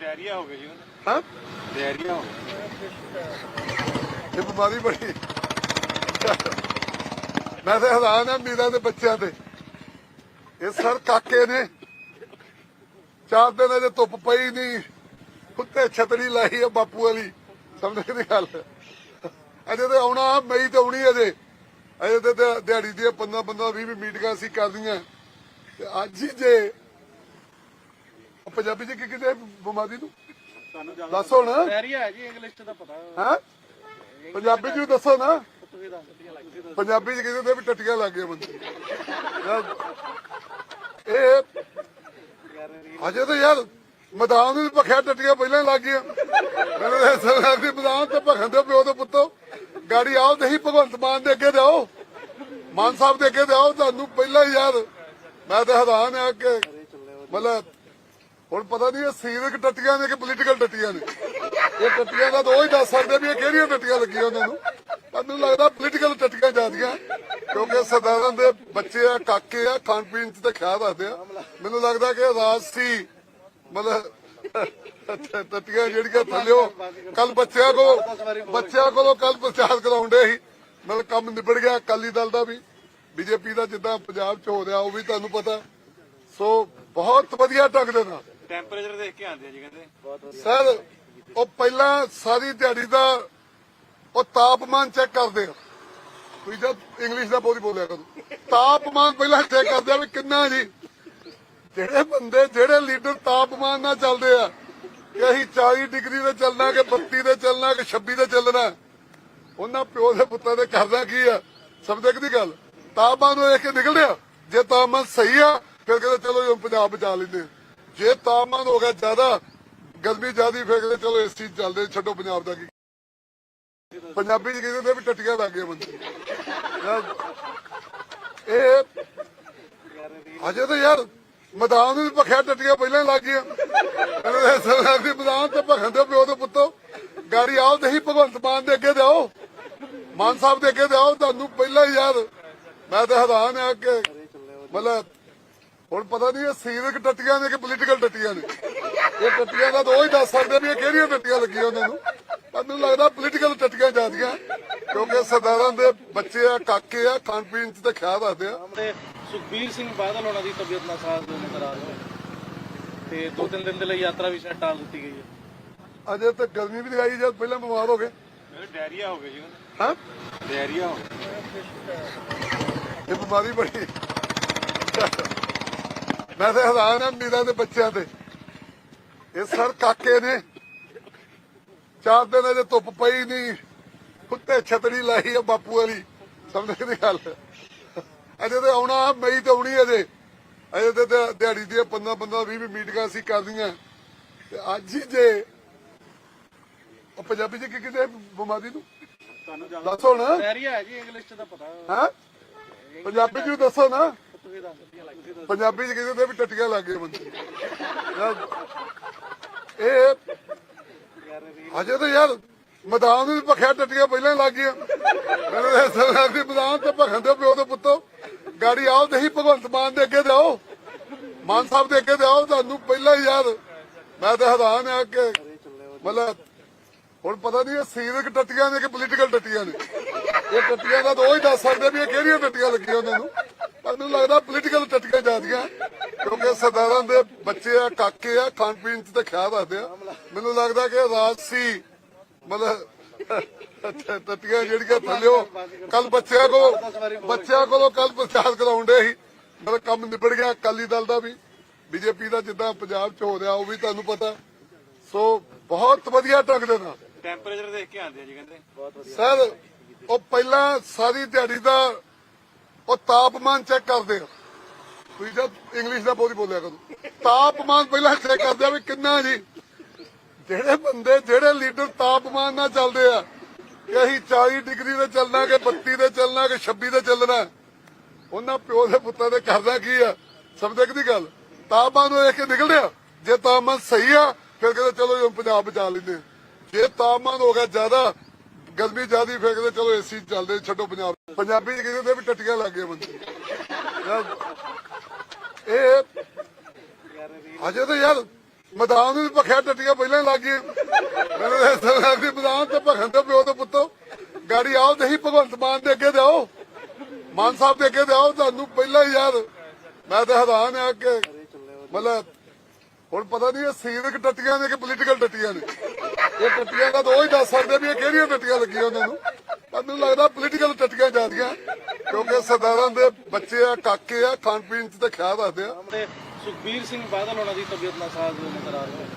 ਡਾਇਰੀਆ ਹੋ ਗਿਆ ਜੀ ਹਾਂ? ਡਾਇਰੀਆ ਹੋ ਗਿਆ ਇਹ ਬਿਮਾਰੀ ਬੜੀ। ਮੈਂ ਤੇ ਹੈਰਾਨ ਆ ਮੀਰਾਂ ਦੇ ਬੱਚਿਆਂ ਤੇ। ਇਹ ਸਰ ਕਾਕੇ ਨੇ। ਚਾਰ ਦਿਨ ਅਜੇ ਧੁੱਪ ਪਈ ਨਹੀਂ ਉੱਤੇ ਛਤਰੀ ਲਾਈ ਆ ਬਾਪੂ ਵਾਲੀ। ਸਮਝ ਦੀ ਗੱਲ। ਅਜੇ ਤੇ ਆਉਣਾ ਮਈ ਤੇ ਆਉਣੀ ਅਜੇ। ਅਜੇ ਤੇ ਦਿਹਾ- ਦਿਹਾੜੀ ਦੀਆਂ 15 15 20 20 ਮੀਟਿੰਗਾਂ ਅਸੀਂ ਕਰਦੀਆਂ ਤੇ ਅੱਜ ਹੀ ਜੇ ਪੰਜਾਬੀ ਚ ਕੀ ਆ ਬਿਮਾਰੀ ਨੂੰ? ਦੱਸੋ ਨਾ। ਹੈ ਜੀ ਇੰਗਲਿਸ਼ ਚ ਤਾਂ ਪਤਾ। ਹਾਂ? ਪੰਜਾਬੀ ਚ ਵੀ ਦੱਸੋ ਨਾ। ਪੰਜਾਬੀ ਚ ਕਹਿੰਦੇ ਹੁੰਦੇ ਵੀ ਟੱਟੀਆਂ ਲੱਗ ਗਈਆਂ ਬੰਦੇ। ਯਾਰ, ਇਹ ਅਜੇ ਤਾਂ ਯਾਰ ਮੈਦਾਨ ਨੂੰ ਭਖਿਆ ਟੱਟੀਆਂ ਪਹਿਲਾਂ ਹੀ ਲੱਗ ਗਈਆਂ। ਮੈਨੂੰ ਤਾਂ ਐਸਾ ਮੈਦਾਨ ਤੇ ਭਖਣ ਦੇ ਪਿਓ ਦੇ ਪੁੱਤੋ। ਗਾੜੀ ਆਓ ਤੇ ਹੀ ਭਗਵੰਤ ਮਾਨ ਦੇ ਅੱਗੇ ਜਾਓ। ਮਾਨ ਸਾਹਿਬ ਦੇ ਅੱਗੇ ਜਾਓ ਤੁਹਾਨੂੰ ਪਹਿਲਾਂ ਹੀ ਯਾਰ ਮੈਂ ਤਾਂ ਹੈਰਾਨ ਆ ਕਿ ਮਤਲਬ ਹੁਣ ਪਤਾ ਨਹੀਂ ਇਹ ਸੀਰਕ ਟੱਟੀਆਂ ਨੇ ਕਿ ਪੋਲੀਟੀਕਲ ਟੱਟੀਆਂ ਨੇ। ਇਹ ਟੱਟੀਆਂ ਦਾ ਤਾਂ ਉਹ ਹੀ ਦੱਸ ਸਕਦੇ ਵੀ ਇਹ ਕਿਹੜੀਆਂ ਟੱਟੀਆਂ ਲੱਗੀਆਂ ਉਹਨਾਂ ਨੂੰ। ਮੈਨੂੰ ਲੱਗਦਾ ਪੋਲੀਟੀਕਲ ਟੱਟੀਆਂ ਜਾਂਦੀਆਂ। ਕਿਉਂਕਿ ਸਰਦਾਰਾਂ ਦੇ ਬੱਚੇ ਆ ਕਾਕੇ ਆ ਖਾਣ ਪੀਣ ਚ ਤੇ ਖਿਆਲ ਰੱਖਦੇ ਆ। ਮੈਨੂੰ ਲੱਗਦਾ ਕਿ ਰਾਜਸੀ ਮਤਲਬ ਟੱਟੀਆਂ ਜਿਹੜੀਆਂ ਥੱਲਿਓ ਕੱਲ ਬੱਚਿਆਂ ਕੋ ਬੱਚਿਆਂ ਕੋਲੋਂ ਕੱਲ ਪ੍ਰਚਾਰ ਕਰਾਉਂਦੇ ਸੀ। ਮਤਲਬ ਕੰਮ ਨਿਬੜ ਗਿਆ ਅਕਾਲੀ ਦਲ ਦਾ ਵੀ ਬੀਜੇਪੀ ਦਾ ਜਿੱਦਾਂ ਪੰਜਾਬ ਚ ਹੋ ਰਿਹਾ ਉਹ ਵੀ ਤੁਹਾਨੂੰ ਪਤਾ। ਸੋ ਬਹੁਤ ਵਧੀਆ ਢੰਗ ਦੇ ਨਾਲ। ਟੈਂਪਰੇਚਰ ਦੇਖ ਕੇ ਆਉਂਦੇ ਆ ਜੀ ਕਹਿੰਦੇ। ਸਰ ਉਹ ਪਹਿਲਾਂ ਸਾਰੀ ਦਿਹਾੜੀ ਦਾ ਉਹ ਤਾਪਮਾਨ ਚੈੱਕ ਕਰਦੇ ਆ। ਤੁਸੀਂ ਜਦ ਇੰਗਲਿਸ਼ ਦਾ ਬੋਲੀ ਬੋਲਿਆ ਕਰੋ। ਤਾਪਮਾਨ ਪਹਿਲਾਂ ਚੈੱਕ ਕਰਦੇ ਆ ਵੀ ਕਿੰਨਾ ਜੀ। ਜਿਹੜੇ ਬੰਦੇ, ਜਿਹੜੇ ਲੀਡਰ ਤਾਪਮਾਨ ਨਾਲ ਚੱਲਦੇ ਆ, ਕਿ ਅਸੀਂ 40 ਡਿਗਰੀ ਤੇ ਚੱਲਣਾ, ਕਿ 32 ਤੇ ਚੱਲਣਾ, ਕਿ 26 ਤੇ ਚੱਲਣਾ, ਉਹਨਾਂ ਪਿਓ ਦੇ ਪੁੱਤਾਂ ਦੇ ਕਰਦਾ ਕੀ ਆ? ਸਮਝਦੇ ਦੀ ਗੱਲ? ਤਾਪਮਾਨ ਨੂੰ ਦੇਖ ਕੇ ਨਿਕਲਦੇ ਆ। ਜੇ ਤਾਪਮਾਨ ਸਹੀ ਆ, ਫਿਰ ਕਹਿੰਦੇ ਚਲੋ ਜੀ ਪੰਜਾਬ ਬਚਾ ਲੈਂਦੇ ਜੇ ਤਾਪਮਾਨ ਹੋ ਗਿਆ ਜ਼ਿਆਦਾ, ਗਰਮੀ ਜ਼ਿਆਦੀ, ਫਿਰ ਕਹਿੰਦੇ ਚਲੋ ਇਸ ਚੀਜ਼ ਚੱਲਦੇ, ਛੱਡੋ ਪੰਜਾਬ ਦਾ ਕੀ ਪੰਜਾਬੀ ਚ ਕਹਿੰਦੇ ਹੁੰਦੇ ਵੀ ਟੱਟੀਆਂ ਲੱਗ ਗਈਆਂ ਬੰਦੇ ਇਹ ਅਜੇ ਤਾਂ ਯਾਰ ਮੈਦਾਨ ਨੂੰ ਭਖਿਆ ਟੱਟੀਆਂ ਪਹਿਲਾਂ ਹੀ ਲੱਗ ਗਈਆਂ। ਮੈਨੂੰ ਤਾਂ ਮੈਦਾਨ ਤੇ ਭਖਣ ਦੇ ਪਿਓ ਦੇ ਪੁੱਤੋ। ਗਾੜੀ ਆਓ ਤੇ ਹੀ ਭਗਵੰਤ ਮਾਨ ਦੇ ਅੱਗੇ ਜਾਓ ਮਾਨ ਸਾਹਿਬ ਦੇ ਅੱਗੇ ਜਾਓ ਤੁਹਾਨੂੰ ਪਹਿਲਾਂ ਹੀ ਯਾਰ। ਮੈਂ ਤਾਂ ਹੈਰਾਨ ਆ ਕਿ ਮਤਲਬ ਹੁਣ ਪਤਾ ਨਹੀਂ ਇਹ ਸੀਰਕ ਟੱਟੀਆਂ ਨੇ ਕਿ ਪੋਲੀਟੀਕਲ ਟੱਟੀਆਂ ਨੇ। ਇਹ ਟੱਟੀਆਂ ਦਾ ਤਾਂ ਉਹ ਹੀ ਦੱਸ ਸਕਦੇ ਵੀ ਇਹ ਕਿਹੜੀਆਂ ਟੱਟੀਆਂ ਲੱਗੀਆਂ ਉਹਨਾਂ ਨੂੰ। ਮੈਨੂੰ ਲੱਗਦਾ ਪੋਲੀਟੀਕਲ ਟੱਟੀਆਂ ਜਾਂਦੀਆਂ ਕਿਉਂਕਿ ਸਰਦਾਰਾਂ ਦੇ ਬੱਚੇ ਆ ਕਾਕੇ ਆ ਖਾਣ ਪੀਣ ਚ ਤੇ ਖਿਆਲ ਰੱਖਦੇ ਆ। ਤੇ ਸੁਖਬੀਰ ਸਿੰਘ ਬਾਦਲ ਉਹਨਾਂ ਦੀ ਤਬੀਅਤ ਨਾਸਾਜ਼ ਨਜ਼ਰ ਆ ਰਹੀ ਹੈ। ਤੇ ਦੋ ਤਿੰਨ ਦਿਨ ਦੇ ਲਈ ਯਾਤਰਾ ਵੀ ਸ਼ਾਇਦ ਟਾਲ ਦਿੱਤੀ ਗਈ ਹੈ। ਅਜੇ ਤੱਕ ਗਰਮੀ ਵੀ ਆਈ ਜਦ ਪਹਿਲਾਂ ਬਿਮਾਰ ਹੋ ਗਏ। ਡਾਇਰੀਆ ਹੋ ਗਿਆ ਜੀ ਹਾਂ? ਡਾਇਰੀਆ ਹੋ ਗਿਆ ਇਹ ਬਿਮਾਰੀ ਬੜੀ। ਮੈਂ ਤਾਂ ਹੈਰਾਨ ਆ ਮੀਰਾਂ ਦੇ ਬੱਚਿਆਂ ਤੇ। ਇਹ ਸਰ ਕਾਕੇ ਨੇ ਚਾਰ ਦਿਨ ਅਜੇ ਧੁੱਪ ਪਈ ਨਹੀਂ ਉੱਤੇ ਛਤਰੀ ਲਾਈ ਆ ਬਾਪੂ ਵਾਲੀ ਸਮਝ ਦੀ ਗੱਲ। ਅਜੇ ਤੇ ਆਉਣਾ ਮਈ ਤੇ ਆਉਣੀ ਅਜੇ। ਅਜੇ ਤੇ ਦਿਹਾ- ਦਿਹਾੜੀ ਦੀਆਂ 15 15 20 20 ਮੀਟਿੰਗਾਂ ਅਸੀਂ ਕਰਦੀਆਂ ਤੇ ਅੱਜ ਹੀ ਜੇ ਉਹ ਪੰਜਾਬੀ ਚ ਕੀ ਆ ਬਿਮਾਰੀ ਨੂੰ? ਤੁਹਾਨੂੰ ਦੱਸੋ ਨਾ। ਡਾਇਰੀਆ ਹੈ ਜੀ ਇੰਗਲਿਸ਼ ਚ ਤਾਂ ਪਤਾ। ਹਾਂ? ਪੰਜਾਬੀ ਚ ਦੱਸੋ ਨਾ। ਪੰਜਾਬੀ ਚ ਹੁੰਦੇ ਵੀ ਟੱਟੀਆਂ ਲੱਗ ਬੰਦੇ। ਇਹ ਅਜੇ ਤਾਂ ਯਾਰ ਮੈਦਾਨ ਨੂੰ ਭਖਿਆ ਟੱਟੀਆਂ ਪਹਿਲਾਂ ਹੀ ਲੱਗ ਗਈਆਂ। ਮੈਨੂੰ ਤਾਂ ਮੈਦਾਨ ਤੇ ਭਖਣ ਦੇ ਪਿਓ ਦੇ ਪੁੱਤੋ। ਗਾੜੀ ਆਓ ਤੇ ਹੀ ਭਗਵੰਤ ਮਾਨ ਦੇ ਅੱਗੇ ਜਾਓ ਮਾਨ ਸਾਹਿਬ ਦੇ ਅੱਗੇ ਜਾਓ ਤੁਹਾਨੂੰ ਪਹਿਲਾਂ ਹੀ ਯਾਰ ਮੈਂ ਤਾਂ ਹੈਰਾਨ ਆ ਕਿ ਮਤਲਬ ਹੁਣ ਪਤਾ ਨਹੀਂ ਇਹ ਸੀਰਕ ਟੱਟੀਆਂ ਨੇ ਕਿ ਪੋਲੀਟੀਕਲ ਟੱਟੀਆਂ ਨੇ। ਇਹ ਟੱਟੀਆਂ ਦਾ ਤਾਂ ਉਹ ਹੀ ਦੱਸ ਸਕਦੇ ਵੀ ਇਹ ਕਿਹੜੀਆਂ ਟੱਟੀਆਂ ਲੱਗੀਆਂ ਉਹਨਾਂ ਨੂੰ। ਮੈਨੂੰ ਲੱਗਦਾ ਪੋਲੀਟੀਕਲ ਟੱਟੀਆਂ ਜਾਂਦੀਆਂ ਕਿਉਂਕਿ ਸਰਦਾਰਾਂ ਦੇ ਬੱਚੇ ਆ ਕਾਕੇ ਆ ਖਾਣ ਪੀਣ ਚ ਤੇ ਖਿਆਲ ਰੱਖਦੇ ਆ। ਮੈਨੂੰ ਲੱਗਦਾ ਕਿ ਰਾਜਸੀ ਮਤਲਬ ਟੱਟੀਆਂ ਜਿਹੜੀਆਂ ਥੱਲਿਓ ਕੱਲ ਬੱਚਿਆਂ ਕੋ ਬੱਚਿਆਂ ਕੋਲੋਂ ਕੱਲ ਪ੍ਰਚਾਰ ਕਰਾਉਂਦੇ ਸੀ। ਮਤਲਬ ਕੰਮ ਨਿਬੜ ਗਿਆ ਅਕਾਲੀ ਦਲ ਦਾ ਵੀ ਬੀਜੇਪੀ ਦਾ ਜਿੱਦਾਂ ਪੰਜਾਬ ਚ ਹੋ ਰਿਹਾ ਉਹ ਵੀ ਤੁਹਾਨੂੰ ਪਤਾ। ਸੋ ਬਹੁਤ ਵਧੀਆ ਢੰਗ ਦੇ ਨਾਲ। ਟੈਂਪਰੇਚਰ ਦੇਖ ਕੇ ਆਉਂਦੇ ਆ ਜੀ ਕਹਿੰਦੇ। ਸਰ ਉਹ ਪਹਿਲਾਂ ਸਾਰੀ ਦਿਹਾੜੀ ਦਾ ਉਹ ਤਾਪਮਾਨ ਚੈੱਕ ਕਰਦੇ ਆ। ਤੁਸੀਂ ਜਦ ਇੰਗਲਿਸ਼ ਦਾ ਬੋਲੀ ਬੋਲਿਆ ਕਰੋ। ਤਾਪਮਾਨ ਪਹਿਲਾਂ ਚੈੱਕ ਕਰਦੇ ਆ ਵੀ ਕਿੰਨਾ ਜੀ। ਜਿਹੜੇ ਬੰਦੇ, ਜਿਹੜੇ ਲੀਡਰ ਤਾਪਮਾਨ ਨਾਲ ਚੱਲਦੇ ਆ, ਕਿ ਅਸੀਂ 40 ਡਿਗਰੀ ਤੇ ਚੱਲਣਾ, ਕਿ 32 ਤੇ ਚੱਲਣਾ, ਕਿ 26 ਤੇ ਚੱਲਣਾ, ਉਹਨਾਂ ਪਿਓ ਦੇ ਪੁੱਤਾਂ ਦੇ ਕਰਨਾ ਕੀ ਆ? ਸਮਝਦੇ ਦੀ ਗੱਲ? ਤਾਪਮਾਨ ਨੂੰ ਦੇਖ ਕੇ ਨਿਕਲਿਆ ਜੇ ਤਾਪਮਾਨ ਸਹੀ ਆ, ਫਿਰ ਕਹਿੰਦੇ ਚਲੋ ਜੀ ਪੰਜਾਬ ਬਚਾ ਲੈਂਦੇ ਜੇ ਤਾਪਮਾਨ ਹੋ ਗਿਆ ਜ਼ਿਆਦਾ, ਗਰਮੀ ਜ਼ਿਆਦੀ, ਫਿਰ ਕਹਿੰਦੇ ਚਲੋ ਏਸੀ ਚੱਲਦੇ, ਛੱਡੋ ਪੰਜਾਬ। ਪੰਜਾਬੀ ਚ ਕਹਿੰਦੇ ਵੀ ਟੱਟੀਆਂ ਲੱਗ ਗਈਆਂ ਬੰਦੇ। ਇਹ ਅਜੇ ਤਾਂ ਯਾਰ ਮੈਦਾਨ ਨੂੰ ਭਖਿਆ, ਟੱਟੀਆਂ ਪਹਿਲਾਂ ਹੀ ਲੱਗ ਗਈਆਂ। ਮੈਨੂੰ ਤਾਂ ਐਸਾ ਮੈਦਾਨ ਤੇ ਭਖਣ ਦੇ ਪਿਓ ਤੇ ਪੁੱਤੋ। ਗਾੜੀ ਆਓ ਤੇ ਹੀ ਭਗਵੰਤ ਮਾਨ ਦੇ ਅੱਗੇ ਦਿਓ। ਮਾਨ ਸਾਹਿਬ ਦੇ ਅੱਗੇ ਦਿਓ, ਤੁਹਾਨੂੰ ਪਹਿਲਾਂ ਹੀ ਯਾਰ। ਮੈਂ ਤਾਂ ਹੈਰਾਨ ਆ ਕਿ ਮਤਲਬ ਹੁਣ ਪਤਾ ਨਹੀਂ ਇਹ ਸੀਰਕ ਟੱਟੀਆਂ ਨੇ ਕਿ ਪੋਲੀਟੀਕਲ ਟੱਟੀਆਂ ਨੇ। ਇਹ ਟੱਟੀਆਂ ਦਾ ਤਾਂ ਉਹ ਹੀ ਦੱਸ ਸਕਦੇ ਵੀ ਇਹ ਕਿਹੜੀਆਂ ਟੱਟੀਆਂ ਲੱਗੀਆਂ ਉਹਨਾਂ ਨੂੰ। ਮੈਨੂੰ ਲੱਗਦਾ ਪੋਲੀਟੀਕਲ ਟੱਟੀਆਂ ਜਾਂਦੀਆਂ ਕਿਉਂਕਿ ਸਰਦਾਰਾਂ ਦੇ ਬੱਚੇ ਆ ਕਾਕੇ ਆ ਖਾਣ ਪੀਣ ਚ ਤਾਂ ਖਿਆਲ ਰੱਖਦੇ ਆ। ਤੇ ਸੁਖਬੀਰ ਸਿੰਘ ਬਾਦਲ ਉਹਨਾਂ ਦੀ ਤਬੀਅਤ ਨਾਸਾਜ਼ ਨਜ਼ਰ ਆ ਰਹੀ ਹੈ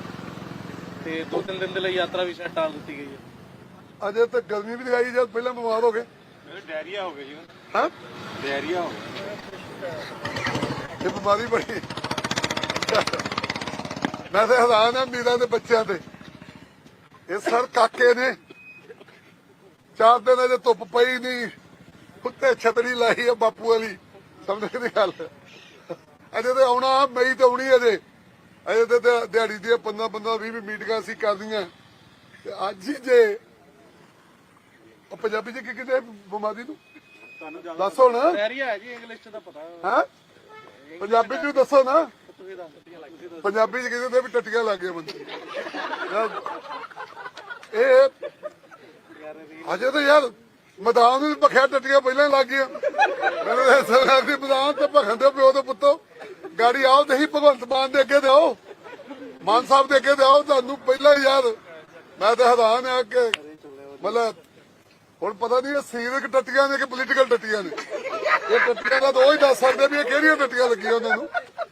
ਤੇ ਦੋ ਤਿੰਨ ਦਿਨ ਦੇ ਲਈ ਯਾਤਰਾ ਵੀ ਸ਼ਾਇਦ ਟਾਲ ਦਿੱਤੀ ਗਈ ਹੈ। ਅਜੇ ਤਾਂ ਗਰਮੀ ਵੀ ਦਿਖਾਈ ਜਦ ਪਹਿਲਾਂ ਬਿਮਾਰ ਹੋ ਗਏ। ਡਾਇਰੀਆ ਹੋ ਗਿਆ ਜੀ। ਹਾਂ? ਡਾਇਰੀਆ ਹੋ ਗਿਆ ਇਹ ਬਿਮਾਰੀ ਬੜੀ। ਮੈਂ ਤਾਂ ਹੈਰਾਨ ਆ ਮੀਰਾਂ ਦੇ ਬੱਚਿਆਂ ਤੇ। ਇਹ ਸਰ ਕਾਕੇ ਨੇ ਚਾਰ ਦਿਨ ਅਜੇ ਧੁੱਪ ਪਈ ਨਹੀਂ ਉੱਤੇ ਛਤਰੀ ਲਾਈ ਆ ਬਾਪੂ ਵਾਲੀ ਸਮਝਦੇ ਦੀ ਗੱਲ। ਅਜੇ ਤੇ ਆਉਣਾ ਮਈ ਤੇ ਆਉਣੀ ਅਜੇ। ਅਜੇ ਤੇ ਦਿਹਾ- ਦਿਹਾੜੀ ਦੀਆਂ 15 15 20 20 ਮੀਟਿੰਗਾਂ ਅਸੀਂ ਕਰਦੀਆਂ ਤੇ ਅੱਜ ਹੀ ਜੇ ਉਹ ਪੰਜਾਬੀ ਚ ਕੀ ਕਹਿੰਦੇ ਬਿਮਾਰੀ ਨੂੰ? ਦੱਸੋ ਨਾ। ਡਾਇਰੀਆ ਹੈ ਜੀ ਇੰਗਲਿਸ਼ ਚ ਤਾਂ ਪਤਾ। ਹਾਂ? ਪੰਜਾਬੀ ਚ ਦੱਸੋ ਨਾ। ਪੰਜਾਬੀ ਚ ਕਹਿੰਦੇ ਵੀ ਟੱਟੀਆਂ ਲੱਗ ਗਈਆਂ ਬੰਦੇ। ਇਹ ਅਜੇ ਤਾਂ ਯਾਰ ਮੈਦਾਨ ਨੂੰ ਭਖਿਆ ਟੱਟੀਆਂ ਪਹਿਲਾਂ ਹੀ ਲੱਗ ਗਈਆਂ। ਮੈਨੂੰ ਤਾਂ ਐਸਾ ਮੈਦਾਨ ਤੇ ਭਖਣ ਦੇ ਪਿਓ ਤੇ ਪੁੱਤੋ। ਗਾੜੀ ਆਓ ਤੇ ਹੀ ਭਗਵੰਤ ਮਾਨ ਦੇ ਅੱਗੇ ਦਿਓ। ਮਾਨ ਸਾਹਿਬ ਦੇ ਅੱਗੇ ਦਿਓ, ਤੁਹਾਨੂੰ ਪਹਿਲਾਂ ਹੀ ਯਾਰ। ਮੈਂ ਤਾਂ ਹੈਰਾਨ ਆ ਕਿ ਮਤਲਬ ਹੁਣ ਪਤਾ ਨਹੀਂ ਇਹ ਸੀਰਕ ਟੱਟੀਆਂ ਨੇ ਕਿ ਪੋਲੀਟੀਕਲ ਟੱਟੀਆਂ ਨੇ। ਇਹ ਟੱਟੀਆਂ ਦਾ ਤਾਂ ਉਹ ਹੀ ਦੱਸ ਸਕਦੇ ਵੀ ਇਹ ਕਿਹੜੀਆਂ ਟੱਟੀਆਂ ਲੱਗੀਆਂ ਉਹਨਾਂ ਨੂੰ।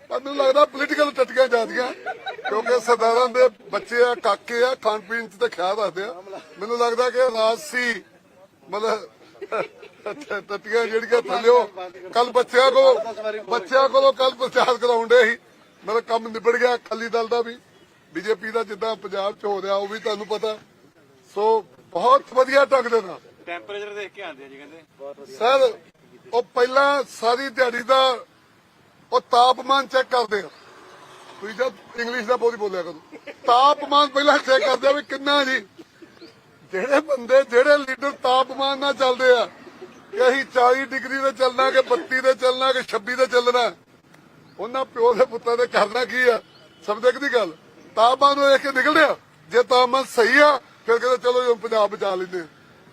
ਪਰ ਮੈਨੂੰ ਲੱਗਦਾ ਪੋਲੀਟੀਕਲ ਟੱਟੀਆਂ ਜਾਂਦੀਆਂ ਕਿਉਂਕਿ ਸਰਦਾਰਾਂ ਦੇ ਬੱਚੇ ਆ, ਕਾਕੇ ਆ, ਖਾਣ ਪੀਣ ਚ ਤਾਂ ਖਿਆਲ ਰੱਖਦੇ ਆ। ਮੈਨੂੰ ਲੱਗਦਾ ਰਾਜਸੀ ਮਤਲਬ ਟੱਟੀਆਂ ਜਿਹੜੀਆਂ ਥੱਲਿਓ ਕੱਲ ਬੱਚਿਆਂ ਕੋ ਬੱਚਿਆਂ ਕੋਲੋਂ ਕੱਲ ਪ੍ਰਚਾਰ ਕਰਾਉਂਦੇ ਸੀ। ਮੇਰਾ ਕੰਮ ਨਿਬੜ ਗਿਆ ਅਕਾਲੀ ਦਲ ਦਾ ਵੀ ਬੀਜੇਪੀ ਦਾ ਜਿੱਦਾਂ ਪੰਜਾਬ ਚ ਹੋ ਰਿਹਾ ਉਹ ਵੀ ਤੁਹਾਨੂੰ ਪਤਾ। ਸੋ ਬਹੁਤ ਵਧੀਆ ਢੰਗ ਦੇ ਨਾਲ। ਟੈਂਪਰੇਚਰ ਦੇਖ ਕੇ ਆਉਂਦੇ ਆ ਜੀ ਕਹਿੰਦੇ। ਸਰ ਉਹ ਪਹਿਲਾਂ ਸਾਰੀ ਦਿਹਾੜੀ ਦਾ ਉਹ ਤਾਪਮਾਨ ਚੈੱਕ ਕਰਦੇ ਆ। ਤੁਸੀਂ ਜਦ ਇੰਗਲਿਸ਼ ਦਾ ਬੋਲੀ ਬੋਲਿਆ ਕਰੋ। ਤਾਪਮਾਨ ਪਹਿਲਾਂ ਚੈੱਕ ਕਰਦੇ ਆ ਵੀ ਕਿੰਨਾ ਜੀ। ਜਿਹੜੇ ਬੰਦੇ, ਜਿਹੜੇ ਲੀਡਰ ਤਾਪਮਾਨ ਨਾਲ ਚੱਲਦੇ ਆ, ਕਿ ਅਸੀਂ 40 ਡਿਗਰੀ ਤੇ ਚੱਲਣਾ, ਕਿ 32 ਤੇ ਚੱਲਣਾ, ਕਿ 26 ਤੇ ਚੱਲਣਾ, ਉਹਨਾਂ ਪਿਓ ਦੇ ਪੁੱਤਾਂ ਦੇ ਕਰਨਾ ਕੀ ਆ? ਸਮਝਦੇ ਦੀ ਗੱਲ? ਤਾਪਮਾਨ ਨੂੰ ਦੇਖ ਕੇ ਨਿਕਲਿਆ ਜੇ ਤਾਪਮਾਨ ਸਹੀ ਆ, ਫਿਰ ਕਹਿੰਦੇ ਚਲੋ ਜੀ ਪੰਜਾਬ ਬਚਾ ਲੈਂਦੇ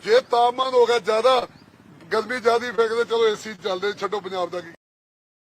ਜੇ ਤਾਪਮਾਨ ਹੋ ਗਿਆ ਜ਼ਿਆਦਾ, ਗਰਮੀ ਜ਼ਿਆਦੀ, ਫਿਰ ਕਹਿੰਦੇ ਚਲੋ ਏਸੀ ਚੱਲਦੇ, ਛੱਡੋ ਪੰਜਾਬ ਦਾ ਕੀ